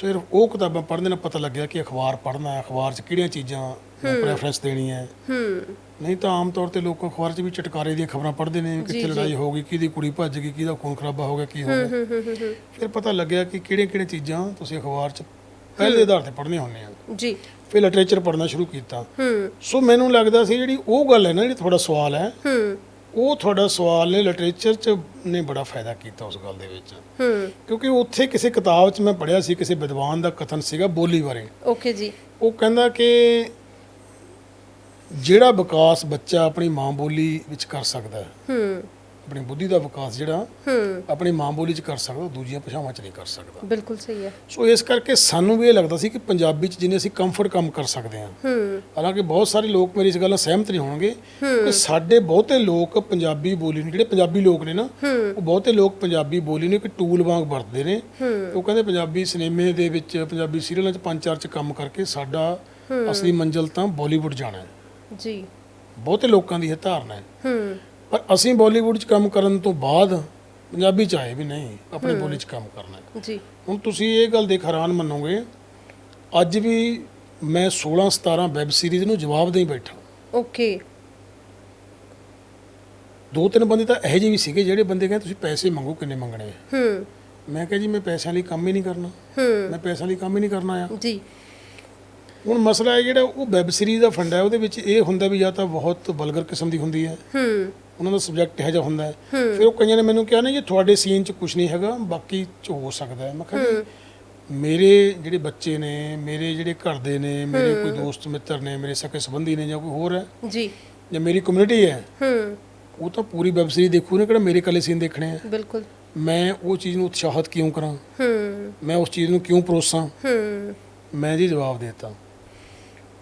ਫਿਰ ਉਹ ਕਿਤਾਬਾਂ ਪੜ੍ਹਨ ਨਾਲ ਪਤਾ ਲੱਗਿਆ ਕਿ ਅਖਬਾਰ ਪੜ੍ਹਨਾ ਹੈ ਅਖਬਾਰ 'ਚ ਕਿਹੜੀਆਂ ਚੀਜ਼ਾਂ ਨੂੰ ਪ੍ਰੈਫਰੈਂਸ ਦੇਣੀ ਹੈ। ਹੂੰ। ਨਹੀਂ ਤਾਂ ਆਮ ਤੌਰ ਤੇ ਲੋਕ ਅਖਬਾਰ 'ਚ ਵੀ ਚਟਕਾਰੇ ਦੀਆਂ ਖਬਰਾਂ ਪੜ੍ਹਦੇ ਨੇ ਕਿੱਥੇ ਲੜਾਈ ਹੋ ਗਈ ਕਿਹਦੀ ਕੁੜੀ ਭੱਜ ਗਈ ਕਿਹਦਾ ਖੂਨ ਖਰਾਬਾ ਹੋ ਗਿਆ ਕੀ ਹੋ ਗਿਆ। ਹੂੰ ਹੂੰ ਹੂੰ ਹੂੰ। ਫਿਰ ਪਤਾ ਲੱਗਿਆ ਕਿ ਕਿਹੜੀਆਂ ਕਿਹੜੀਆਂ ਚੀਜ਼ਾਂ ਤੁਸੀਂ ਅਖਬਾਰ 'ਚ ਪਹਿਲੇ ਆਧਾਰ ਤੇ ਪੜ੍ਹਨੀਆਂ ਹੁੰਦੀਆਂ ਜੀ। ਫਿਰ ਲਿਟਰੇਚਰ ਪੜ੍ਹਨਾ ਸ਼ੁਰੂ ਕੀਤਾ। ਹੂੰ। ਸੋ ਮੈਨੂੰ ਲੱਗਦਾ ਸੀ ਜਿਹੜੀ ਉਹ ਗੱਲ ਹੈ ਨਾ ਜਿਹੜੀ ਤੁਹਾਡਾ ਸਵਾਲ ਹੈ ਹੂੰ। ਉਹ ਤੁਹਾਡਾ ਸਵਾਲ ਨੇ ਲਿਟਰੇਚਰ 'ਚ ਨੇ ਬੜਾ ਫਾਇਦਾ ਕੀਤਾ ਉਸ ਗੱਲ ਦੇ ਵਿੱਚ। ਹੂੰ। ਕਿਉਂਕਿ ਉੱਥੇ ਕਿਸੇ ਕਿਤਾਬ 'ਚ ਮੈਂ ਪੜ੍ਹਿਆ ਸੀ ਕਿਸੇ ਵਿਦਵਾਨ ਦਾ ਕਥਨ ਸੀਗਾ ਬੋਲੀ ਬਾਰੇ। ਓਕੇ ਜੀ। ਉਹ ਕਹਿੰਦਾ ਕਿ ਜਿਹੜਾ ਵਿਕਾਸ ਬੱਚਾ ਆਪਣੀ ਮਾਂ ਬੋਲੀ ਵਿੱਚ ਕਰ ਸਕਦਾ ਹੈ ਹੂੰ। ਆਪਣੀ ਬੁੱਧੀ ਦਾ ਵਿਕਾਸ ਜਿਹੜਾ ਹੂੰ। ਆਪਣੀ ਮਾਂ ਬੋਲੀ 'ਚ ਕਰ ਸਕਦਾ ਦੂਜੀਆਂ ਭਾਸ਼ਾਵਾਂ 'ਚ ਨਹੀਂ ਕਰ ਸਕਦਾ। ਬਿਲਕੁਲ ਸਹੀ ਹੈ। ਸੋ ਇਸ ਕਰਕੇ ਸਾਨੂੰ ਵੀ ਇਹ ਲੱਗਦਾ ਸੀ ਕਿ ਪੰਜਾਬੀ 'ਚ ਜਿੰਨੇ ਅਸੀਂ ਕੰਫਰਟ ਕੰਮ ਕਰ ਸਕਦੇ ਹਾਂ। ਹੂੰ। ਹਾਲਾਂਕਿ ਬਹੁਤ ਸਾਰੇ ਲੋਕ ਮੇਰੀ ਇਸ ਗੱਲ ਨਾਲ ਸਹਿਮਤ ਨਹੀਂ ਹੋਣਗੇ ਕਿ ਸਾਡੇ ਬਹੁਤੇ ਲੋਕ ਪੰਜਾਬੀ ਬੋਲੀ ਨੂੰ ਜਿਹੜੇ ਪੰਜਾਬੀ ਲੋਕ ਨੇ ਨਾ ਉਹ ਬਹੁਤੇ ਲੋਕ ਪੰਜਾਬੀ ਬੋਲੀ ਨੂੰ ਇੱਕ ਟੂਲ ਵਾਂਗ ਵਰਤਦੇ ਨੇ। ਉਹ ਕਹਿੰਦੇ ਪੰਜਾਬੀ ਸਿਨੇਮੇ ਦੇ ਵਿੱਚ ਪੰਜਾਬੀ ਸੀਰੀਅਲਾਂ 'ਚ ਪੰਜ ਚਾਰ 'ਚ ਕੰਮ ਕਰਕੇ ਸਾਡਾ ਅਸਲੀ ਮੰਜ਼ਿਲ ਤਾਂ ਬਾਲੀਵੁੱਡ ਜਾਣਾ ਹੈ। ਜੀ। ਬਹੁਤੇ ਲੋਕਾਂ ਦੀ ਇਹ ਧਾਰਨਾ ਹੈ। ਹੂੰ। ਪਰ ਅਸੀਂ ਬਾਲੀਵੁੱਡ 'ਚ ਕੰਮ ਕਰਨ ਤੋਂ ਬਾਅਦ ਪੰਜਾਬੀ 'ਚ ਆਏ ਵੀ ਨਹੀਂ ਆਪਣੀ ਬੋਲੀ 'ਚ ਕੰਮ ਕਰਨਾ ਹੈ। ਜੀ। ਹੁਣ ਤੁਸੀਂ ਇਹ ਗੱਲ ਦੇਖ ਹੈਰਾਨ ਮੰਨੋਗੇ ਅੱਜ ਵੀ ਮੈਂ 16 17 ਵੈਬ ਸੀਰੀਜ਼ ਨੂੰ ਜਵਾਬ ਦੇਈ ਬੈਠਾ। ਓਕੇ। ਦੋ ਤਿੰਨ ਬੰਦੇ ਤਾਂ ਇਹੋ ਜਿਹੇ ਵੀ ਸੀਗੇ ਜਿਹੜੇ ਬੰਦੇ ਕਹਿੰਦੇ ਤੁਸੀਂ ਪੈਸੇ ਮੰਗੋ ਕਿੰਨੇ ਮੰਗਣੇ ਆ। ਹੂੰ। ਮੈਂ ਕਿਹਾ ਜੀ ਮੈਂ ਪੈਸਿਆਂ ਲਈ ਕੰਮ ਹੀ ਨਹੀਂ ਕਰਨਾ। ਹੂੰ। ਮੈਂ ਪੈਸਿਆਂ ਲਈ ਕੰਮ ਹੀ ਨਹੀਂ ਕਰਨਾ ਆ। ਜੀ। ਹੁਣ ਮਸਲਾ ਹੈ ਜਿਹੜਾ ਉਹ ਵੈਬ ਸੀਰੀਜ਼ ਦਾ ਫੰਡ ਹੈ ਉਹਦੇ ਵਿੱਚ ਇਹ ਹੁੰਦਾ ਵੀ ਜਾਂ ਤਾਂ ਬਹੁਤ ਵਲਗਰ ਕਿਸਮ ਦੀ ਹੁੰਦੀ ਹੈ। ਹੂੰ। ਉਹਨਾਂ ਦਾ ਸਬਜੈਕਟ ਇਹੋ ਜਿਹਾ ਹੁੰਦਾ ਹੈ। ਫਿਰ ਉਹ ਕਈਆਂ ਨੇ ਮੈਨੂੰ ਕਿਹਾ ਨਾ ਜੀ ਤੁਹਾਡੇ ਸੀਨ 'ਚ ਕੁਝ ਨਹੀਂ ਹੈਗਾ ਬਾਕੀ 'ਚ ਹੋ ਸਕਦਾ ਹੈ। ਮੈਂ ਕਿਹਾ ਜੀ ਮੇਰੇ ਜਿਹੜੇ ਬੱਚੇ ਨੇ ਮੇਰੇ ਜਿਹੜੇ ਘਰ ਦੇ ਨੇ ਮੇਰੇ ਕੋਈ ਦੋਸਤ ਮਿੱਤਰ ਨੇ ਮੇਰੇ ਸਕੇ ਸੰਬੰਧੀ ਨੇ ਜਾਂ ਕੋਈ ਹੋਰ ਹੈ ਜੀ। ਜਾਂ ਮੇਰੀ ਕਮਿਊਨਿਟੀ ਹੈ ਹੂੰ। ਉਹ ਤਾਂ ਪੂਰੀ ਵੈਬ ਸੀਰੀਜ਼ ਦੇਖੂ ਨੇ ਕਿਹੜਾ ਮੇਰੇ ਕੱਲੇ ਸੀਨ ਦੇਖਣੇ ਆ। ਬਿਲਕੁਲ। ਮੈਂ ਉਹ ਚੀਜ਼ ਨੂੰ ਉਤਸ਼ਾਹਿਤ ਕਿਉਂ ਕਰਾਂ? ਹੂੰ। ਮੈਂ ਉਸ ਚੀਜ਼ ਨੂੰ ਕਿਉਂ ਪਰੋਸਾਂ? ਹੂੰ। ਮੈਂ ਜੀ ਜਵਾਬ ਦੇਤਾ।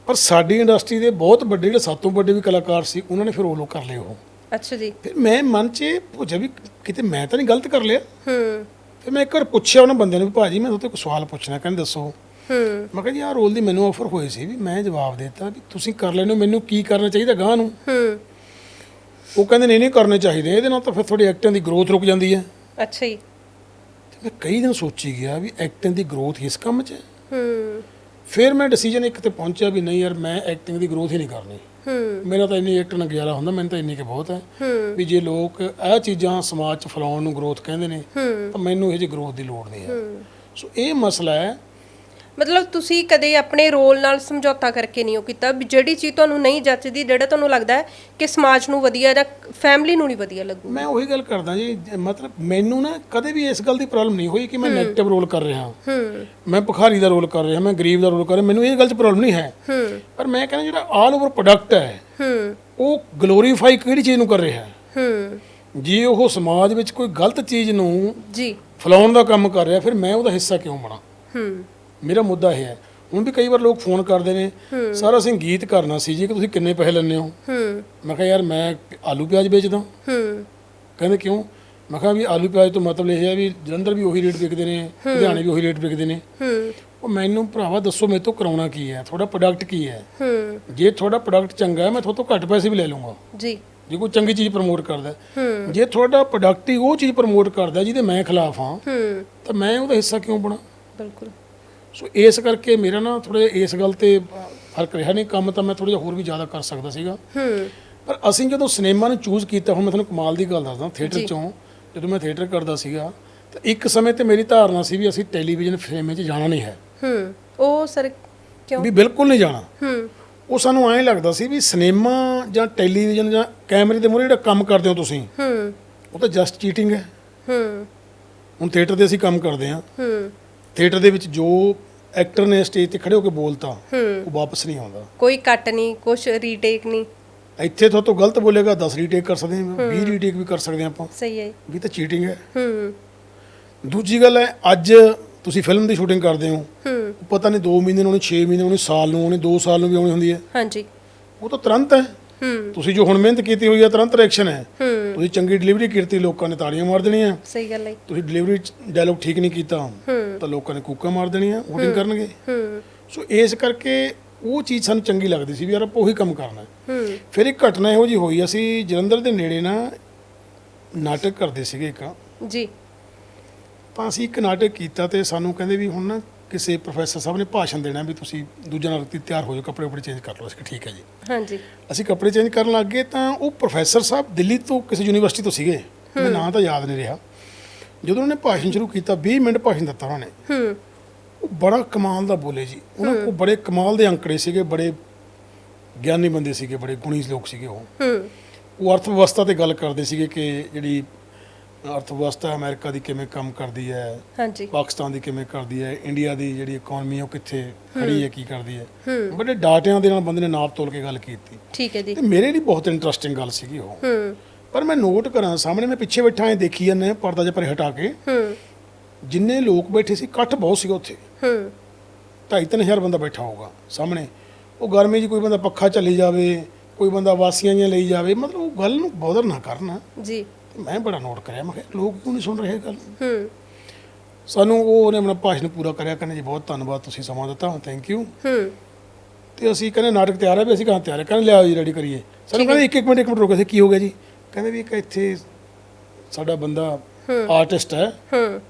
ਪਰ ਸਾਡੀ ਇੰਡਸਟਰੀ ਦੇ ਬਹੁਤ ਵੱਡੇ ਜਿਹੜੇ ਸਾਤੋਂ ਵੱਡੇ ਵੀ ਕਲਾਕਾਰ ਸੀ ਉਹਨਾਂ ਨੇ ਫਿਰ ਉਹ ਲੋਕ ਕਰ ਲਏ ਉਹ। ਅੱਛਾ ਜੀ। ਫਿਰ ਮੈਂ ਮਨ 'ਚ ਇਹ ਪੁੱਛਿਆ ਵੀ ਕਿਤੇ ਮੈਂ ਤਾਂ ਨਹੀਂ ਗਲਤ ਕਰ ਲਿਆ। ਹੂੰ। ਫਿਰ ਮੈਂ ਇੱਕ ਵਾਰ ਪੁੱਛਿਆ ਉਹਨਾਂ ਬੰਦਿਆਂ ਨੂੰ ਵੀ ਭਾਜੀ ਮੈਂ ਤੁਹਾਡੇ ਕੋਲ ਸਵਾਲ ਪੁੱਛਣਾ ਕਹਿੰਦੇ ਦੱਸੋ। ਹੂੰ। ਮੈਂ ਕਿਹਾ ਜੀ ਆਹ ਰੋਲ ਦੀ ਮੈਨੂੰ ਆਫਰ ਹੋਈ ਸੀ ਵੀ ਮੈਂ ਜਵਾਬ ਦੇਤਾ ਵੀ ਤੁਸੀਂ ਕਰ ਲੈਣੋ ਮੈਨੂੰ ਕੀ ਕਰਨਾ ਚਾਹੀਦਾ ਗਾਂ ਨੂੰ? ਹੂੰ। ਉਹ ਕਹਿੰਦੇ ਨਹੀਂ ਨਹੀਂ ਕਰਨੇ ਚਾਹੀਦੇ ਇਹਦੇ ਨਾਲ ਤਾਂ ਫਿਰ ਤੁਹਾਡੀ ਐਕਟਿੰਗ ਦੀ ਗਰੋਥ ਰੁਕ ਜਾਂਦੀ ਹੈ। ਅੱਛਾ ਜੀ। ਤੇ ਮੈਂ ਕਈ ਦਿਨ ਸੋਚੀ ਗਿਆ ਵੀ ਐਕਟਿੰਗ ਦੀ ਗਰੋਥ ਇਸ ਕੰਮ 'ਚ ਹੈ। ਹੂੰ। ਫਿਰ ਮੈਂ ਡਿਸੀਜਨ ਇੱਕ ਤੇ ਪਹੁੰਚਿਆ ਵੀ ਨਹੀਂ ਯਾਰ ਮੈਂ ਐਕਟਿੰਗ ਦੀ ਗਰੋਥ ਹੀ ਨਹੀਂ ਕਰਨੀ। ਹੂੰ। ਮੇਰਾ ਤਾਂ ਇੰਨੀ ਐਕਟ ਨਾਲ ਗੁਜ਼ਾਰਾ ਹੁੰਦਾ ਮੈਨੂੰ ਤਾਂ ਇੰਨੀ ਕਿ ਬਹੁਤ ਹੈ ਵੀ ਜੇ ਲੋਕ ਇਹ ਚੀਜ਼ਾਂ ਸਮਾਜ 'ਚ ਫੈਲਾਉਣ ਨੂੰ ਗਰੋਥ ਕਹਿੰਦੇ ਨੇ ਤਾਂ ਮੈਨੂੰ ਇਹ ਜਿਹੀ ਗਰੋਥ ਦੀ ਲੋੜ ਨਹੀਂ ਹੂੰ। ਸੋ ਇਹ ਮਸਲਾ ਹੈ ਮਤਲਬ ਤੁਸੀਂ ਕਦੇ ਆਪਣੇ ਰੋਲ ਨਾਲ ਸਮਝੌਤਾ ਕਰਕੇ ਨਹੀਂ ਉਹ ਕੀਤਾ ਵੀ ਜਿਹੜੀ ਚੀਜ਼ ਤੁਹਾਨੂੰ ਨਹੀਂ ਜੱਚਦੀ ਜਿਹੜਾ ਤੁਹਾਨੂੰ ਲੱਗਦਾ ਹੈ ਕਿ ਸਮਾਜ ਨੂੰ ਵਧੀਆ ਜਾਂ ਫੈਮਿਲੀ ਨੂੰ ਨਹੀਂ ਵਧੀਆ ਲੱਗੂ ਮੈਂ ਉਹੀ ਗੱਲ ਕਰਦਾ ਜੀ ਮਤਲਬ ਮੈਨੂੰ ਨਾ ਕਦੇ ਵੀ ਇਸ ਗੱਲ ਦੀ ਪ੍ਰੋਬਲਮ ਨਹੀਂ ਹੋਈ ਕਿ ਮੈਂ 네ਗੇਟਿਵ ਰੋਲ ਕਰ ਰਿਹਾ ਹੂੰ। ਮੈਂ ਭਿਖਾਰੀ ਦਾ ਰੋਲ ਕਰ ਰਿਹਾ ਮੈਂ ਗਰੀਬ ਦਾ ਰੋਲ ਕਰ ਰਿਹਾ ਮੈਨੂੰ ਇਹ ਗੱਲ 'ਚ ਪ੍ਰੋਬਲਮ ਨਹੀਂ ਹੈ। ਹੂੰ। ਪਰ ਮੈਂ ਕਹਿੰਦਾ ਜਿਹੜਾ ਆਲ ਓਵਰ ਪ੍ਰੋਡਕਟ ਹੈ ਹੂੰ। ਉਹ ਗਲੋਰੀਫਾਈ ਕਿਹੜੀ ਚੀਜ਼ ਨੂੰ ਕਰ ਰਿਹਾ ਹੈ? ਹੂੰ। ਜੇ ਉਹ ਸਮਾਜ ਵਿੱਚ ਕੋਈ ਗਲਤ ਚੀਜ਼ ਨੂੰ ਜੀ। ਫੈਲਾਉਣ ਦਾ ਕੰਮ ਕਰ ਰਿਹਾ ਫਿਰ ਮੈਂ ਉਹਦਾ ਹਿੱਸਾ ਕਿਉਂ ਬਣਾ? ਹੂੰ। ਮੇਰਾ ਮੁੱਦਾ ਇਹ ਹੈ ਹੁਣ ਵੀ ਕਈ ਵਾਰ ਲੋਕ ਫੋਨ ਕਰਦੇ ਨੇ ਸਰ ਅਸੀਂ ਗੀਤ ਕਰਨਾ ਸੀ ਜੀ ਕਿ ਤੁਸੀਂ ਕਿੰਨੇ ਪੈਸੇ ਲੈਂਦੇ ਹੋ? ਮੈਂ ਕਿਹਾ ਯਾਰ ਮੈਂ ਆਲੂ ਪਿਆਜ਼ ਵੇਚਦਾ ਕਹਿੰਦੇ ਕਿਉਂ? ਮੈਂ ਕਿਹਾ ਵੀ ਆਲੂ ਪਿਆਜ਼ ਤੋਂ ਮਤਲਬ ਇਹ ਹੈ ਵੀ ਜਲੰਧਰ ਵੀ ਉਹੀ ਰੇਟ ਵਿਕਦੇ ਨੇ ਲੁਧਿਆਣੇ ਵੀ ਉਹੀ ਰੇਟ ਵਿਕਦੇ ਨੇ। ਉਹ ਮੈਨੂੰ ਭਰਾਵਾ ਦੱਸੋ ਮੇਰੇ ਤੋਂ ਕਰਾਉਣਾ ਕੀ ਹੈ? ਤੁਹਾਡਾ ਪ੍ਰੋਡਕਟ ਕੀ ਹੈ? ਜੇ ਤੁਹਾਡਾ ਪ੍ਰੋਡਕਟ ਚੰਗਾ ਹੈ ਮੈਂ ਤੁਹਾਡੇ ਤੋਂ ਘੱਟ ਪੈਸੇ ਵੀ ਲੈ ਲਵਾਂਗਾ ਜੀ। ਜੇ ਕੋਈ ਚੰਗੀ ਚੀਜ਼ ਪ੍ਰਮੋਟ ਕਰਦਾ ਜੇ ਤੁਹਾਡਾ ਪ੍ਰੋਡਕਟ ਹੀ ਉਹ ਚੀਜ਼ ਪ੍ਰਮੋਟ ਕਰਦਾ ਜਿਹਦੇ ਮੈਂ ਖਿਲਾਫ ਹਾਂ ਹੂੰ। ਤਾਂ ਮੈਂ ਉਹਦਾ ਹਿੱਸਾ ਕਿਉਂ ਬਣਾ? ਬਿਲਕੁਲ। ਸੋ ਇਸ ਕਰਕੇ ਮੇਰਾ ਨਾ ਥੋੜਾ ਇਸ ਗੱਲ ਤੇ ਫ਼ਰਕ ਰਿਹਾ ਨਹੀਂ ਕੰਮ ਤਾਂ ਮੈਂ ਥੋੜਾ ਜਿਹਾ ਹੋਰ ਵੀ ਜ਼ਿਆਦਾ ਕਰ ਸਕਦਾ ਸੀਗਾ। ਹੂੰ। ਪਰ ਅਸੀਂ ਜਦੋਂ ਸਿਨੇਮਾ ਨੂੰ ਚੂਜ਼ ਕੀਤਾ ਹੁਣ ਮੈਂ ਤੁਹਾਨੂੰ ਕਮਾਲ ਦੀ ਗੱਲ ਦੱਸਦਾ ਥੀਏਟਰ ਚੋਂ ਜਦੋਂ ਮੈਂ ਥੀਏਟਰ ਕਰਦਾ ਸੀਗਾ ਤਾਂ ਇੱਕ ਸਮੇਂ ਤੇ ਮੇਰੀ ਧਾਰਨਾ ਸੀ ਵੀ ਅਸੀਂ ਟੈਲੀਵਿਜ਼ਨ ਫਿਲਮ 'ਚ ਜਾਣਾ ਨਹੀਂ ਹੈ। ਹੂੰ। ਉਹ ਸਰ ਕਿਉਂ? ਵੀ ਬਿਲਕੁਲ ਨਹੀਂ ਜਾਣਾ। ਹੂੰ। ਉਹ ਸਾਨੂੰ ਐਂ ਲੱਗਦਾ ਸੀ ਵੀ ਸਿਨੇਮਾ ਜਾਂ ਟੈਲੀਵਿਜ਼ਨ ਜਾਂ ਕੈਮਰੇ ਦੇ ਮੂਹਰੇ ਜਿਹੜਾ ਕੰਮ ਕਰਦੇ ਹੋ ਤੁਸੀਂ ਹੂੰ। ਉਹ ਤਾਂ ਜਸਟ ਚੀਟਿੰਗ ਹੈ। ਹੂੰ। ਹੁਣ ਥੀਏਟਰ ਦੇ ਅਸੀਂ ਕੰਮ ਕਰਦੇ ਹਾਂ। ਹੂੰ। ਥੀਏਟਰ ਦੇ ਵਿੱਚ ਜੋ ਐਕਟਰ ਨੇ ਸਟੇਜ ਤੇ ਖੜੇ ਹੋ ਕੇ ਬੋਲਤਾ ਉਹ ਵਾਪਸ ਨਹੀਂ ਆਉਂਦਾ। ਕੋਈ ਕੱਟ ਨਹੀਂ ਕੁਛ ਰੀਟੇਕ ਨਹੀਂ। ਇੱਥੇ ਤੋਂ ਤੋਂ ਗਲਤ ਬੋਲੇਗਾ 10 ਰੀਟੇਕ ਕਰ ਸਕਦੇ ਹਾਂ 20 ਰੀਟੇਕ ਵੀ ਕਰ ਸਕਦੇ ਹਾਂ ਆਪਾਂ। ਸਹੀ ਹੈ ਵੀ ਤਾਂ ਚੀਟਿੰਗ ਹੈ। ਹੂੰ। ਦੂਜੀ ਗੱਲ ਹੈ ਅੱਜ ਤੁਸੀਂ ਫਿਲਮ ਦੀ ਸ਼ੂਟਿੰਗ ਕਰਦੇ ਹੋ। ਹੂੰ। ਪਤਾ ਨਹੀਂ 2 ਮਹੀਨੇ ਨੂੰ ਆਉਣੀ 6 ਮਹੀਨੇ ਨੂੰ ਸਾਲ ਨੂੰ ਆਉਣੀ 2 ਸਾਲ ਨੂੰ ਵੀ ਆਉਣੀ ਹੁੰਦੀ ਹੈ। ਹਾਂਜੀ। ਉਹ ਤਾਂ ਤੁਰੰਤ ਹੈ। ਹੂੰ। ਤੁਸੀਂ ਜੋ ਹੁਣ ਮਿਹਨਤ ਕੀਤੀ ਹੋਈ ਹੈ ਤੁਰੰਤ ਰਿਐਕਸ਼ਨ ਹੈ। ਹੂੰ। ਤੁਸੀਂ ਚੰਗੀ ਡਿਲੀਵਰੀ ਕੀਤੀ ਲੋਕਾਂ ਨੇ ਤਾੜੀਆਂ ਮਾਰ ਦੇਣੀਆਂ। ਸਹੀ ਗੱਲ ਹੈ। ਤੁਸੀਂ ਡਿਲੀਵਰੀ ਡਾਇਲੌਗ ਠੀਕ ਨਹੀਂ ਕੀਤਾ ਤਾਂ ਲੋਕਾਂ ਨੇ ਕੂਕਾਂ ਮਾਰ ਦੇਣੀਆਂ ਹੋਰਡਿੰਗ ਕਰਨਗੇ। ਸੋ ਇਸ ਕਰਕੇ ਉਹ ਚੀਜ਼ ਸਾਨੂੰ ਚੰਗੀ ਲੱਗਦੀ ਸੀ ਵੀ ਯਾਰ ਆਪਾਂ ਉਹੀ ਕੰਮ ਕਰਨਾ। ਹੂੰ। ਫਿਰ ਇੱਕ ਘਟਨਾ ਇਹੋ ਜੀ ਹੋਈ ਅਸੀਂ ਜਲੰਧਰ ਦੇ ਨੇੜੇ ਨਾ ਨਾਟਕ ਕਰਦੇ ਸੀਗੇ ਇੱਕ। ਜੀ। ਤਾਂ ਅਸੀਂ ਇੱਕ ਨਾਟਕ ਕੀਤਾ ਤੇ ਸਾਨੂੰ ਕਹਿੰਦੇ ਵੀ ਹੁਣ ਨਾ ਕਿਸੇ ਪ੍ਰੋਫੈਸਰ ਸਾਹਿਬ ਨੇ ਭਾਸ਼ਣ ਦੇਣਾ ਵੀ ਤੁਸੀਂ ਦੂਜਾ ਦੀ ਤਿਆਰ ਹੋ ਜਾਓ ਕੱਪੜੇ ਕੱਪੜੇ ਚੇਂਜ ਕਰ ਲਓ ਅਸੀਂ ਕਿਹਾ ਠੀਕ ਹੈ ਜੀ। ਹਾਂਜੀ। ਅਸੀਂ ਕੱਪੜੇ ਚੇਂਜ ਕਰਨ ਲੱਗ ਗਏ ਤਾਂ ਉਹ ਪ੍ਰੋਫੈਸਰ ਸਾਹਿਬ ਦਿੱਲੀ ਤੋਂ ਕਿਸੇ ਯੂਨੀਵਰਸਿਟੀ ਤੋਂ ਸੀਗੇ। ਮੈਂ ਨਾਂ ਤਾਂ ਯਾਦ ਨਹੀਂ ਰਿਹਾ। ਜਦੋਂ ਉਹਨੇ ਭਾਸ਼ਣ ਸ਼ੁਰੂ ਕੀਤਾ 20 ਮਿੰਟ ਭਾਸ਼ਣ ਦਿੱਤਾ ਉਹਨਾਂ ਨੇ। ਹੂੰ। ਉਹ ਬੜਾ ਕਮਾਲ ਦਾ ਬੋਲੇ ਜੀ। ਉਹਨਾਂ ਕੋਲ ਬੜੇ ਕਮਾਲ ਦੇ ਅੰਕੜੇ ਸੀਗੇ ਬੜੇ ਗਿਆਨੀ ਬੰਦੇ ਸੀਗੇ ਬੜੇ ਗੁਣੀ ਲੋਕ ਸੀਗੇ ਉਹ। ਹੂੰ। ਉਹ ਅਰਥ ਵਿਵਸਥਾ ਤੇ ਗੱਲ ਕਰਦੇ ਸੀਗੇ ਕਿ ਜਿਹੜੀ ਅਰਥ ਵਿਵਸਥਾ ਅਮਰੀਕਾ ਦੀ ਕਿਵੇਂ ਕੰਮ ਕਰਦੀ ਹੈ? ਹਾਂਜੀ। ਪਾਕਿਸਤਾਨ ਦੀ ਕਿਵੇਂ ਕਰਦੀ ਹੈ? ਇੰਡੀਆ ਦੀ ਜਿਹੜੀ ਇਕਨੋਮੀ ਉਹ ਕਿੱਥੇ ਖੜੀ ਹੈ। ਕੀ ਕਰਦੀ ਹੈ? ਬੜੇ ਡਾਟਿਆਂ ਦੇ ਨਾਲ ਬੰਦੇ ਨੇ ਨਾਪ ਤੋਲ ਕੇ ਗੱਲ ਕੀਤੀ। ਠੀਕ ਹੈ ਜੀ। ਤੇ ਮੇਰੇ ਲਈ ਬਹੁਤ ਇੰਟਰਸਟਿੰਗ ਗੱਲ ਸੀਗੀ ਉਹ। ਪਰ ਮੈਂ ਨੋਟ ਕਰਾਂ ਸਾਹਮਣੇ ਮੈਂ ਪਿੱਛੇ ਬੈਠਾ ਐ ਦੇਖੀ ਜਾਂਦੇ ਪਰਦਾ ਜਿਹਾ ਪਰੇ ਹਟਾ ਕੇ। ਜਿੰਨੇ ਲੋਕ ਬੈਠੇ ਸੀ ਇਕੱਠ ਬਹੁਤ ਸੀਗਾ ਉੱਥੇ। ਹੂੰ। ਢਾਈ ਤਿੰਨ ਹਜ਼ਾਰ ਬੰਦਾ ਬੈਠਾ ਹੋਊਗਾ ਸਾਹਮਣੇ। ਉਹ ਗਰਮੀ 'ਚ ਕੋਈ ਬੰਦਾ ਪੱਖਾ ਚੱਲੀ ਜਾਵੇ ਕੋਈ ਬੰਦਾ ਵਾਸੀਆਂ ਜਿਹੀਆਂ ਲਈ ਜਾਵੇ ਮਤਲਬ ਉਹ ਗੱਲ ਨੂੰ ਬੋਦਰ ਨਾ ਕਰਨ। ਜੀ। ਮੈਂ ਬੜਾ ਨੋਟ ਕਰਿਆ ਮੈਂ ਕਿਹਾ ਲੋਕ ਕਿਉਂ ਨਹੀਂ ਸੁਣ ਰਹੇ ਇਹ ਗੱਲ? ਹੂੰ। ਸਾਨੂੰ ਉਹ ਉਹਨੇ ਆਪਣਾ ਭਾਸ਼ਣ ਪੂਰਾ ਕਰਿਆ ਕਹਿੰਦੇ ਜੀ ਬਹੁਤ ਧੰਨਵਾਦ ਤੁਸੀਂ ਸਮਾਂ ਦਿੱਤਾ ਥੈਂਕ ਯੂ ਹੂੰ। ਤੇ ਅਸੀਂ ਕਹਿੰਦੇ ਨਾਟਕ ਤਿਆਰ ਹੈ ਵੀ ਅਸੀਂ ਕਹਾਂ ਤਿਆਰ ਹੈ? ਕਹਿੰਦੇ ਲਿਆਓ ਜੀ ਰੈਡੀ ਕਰੀਏ। ਸਾਨੂੰ ਕਹਿੰਦੇ ਇੱਕ ਇੱਕ ਮਿੰਟ ਇੱਕ ਮਿੰਟ ਰੁਕੋ ਸੀ ਕੀ ਹੋ ਗਿਆ ਜੀ? ਕਹਿੰਦੇ ਵੀ ਇੱਕ ਇੱਥੇ ਸਾਡਾ ਬੰਦਾ ਆਰਟਿਸਟ ਹੈ। ਹੂੰ।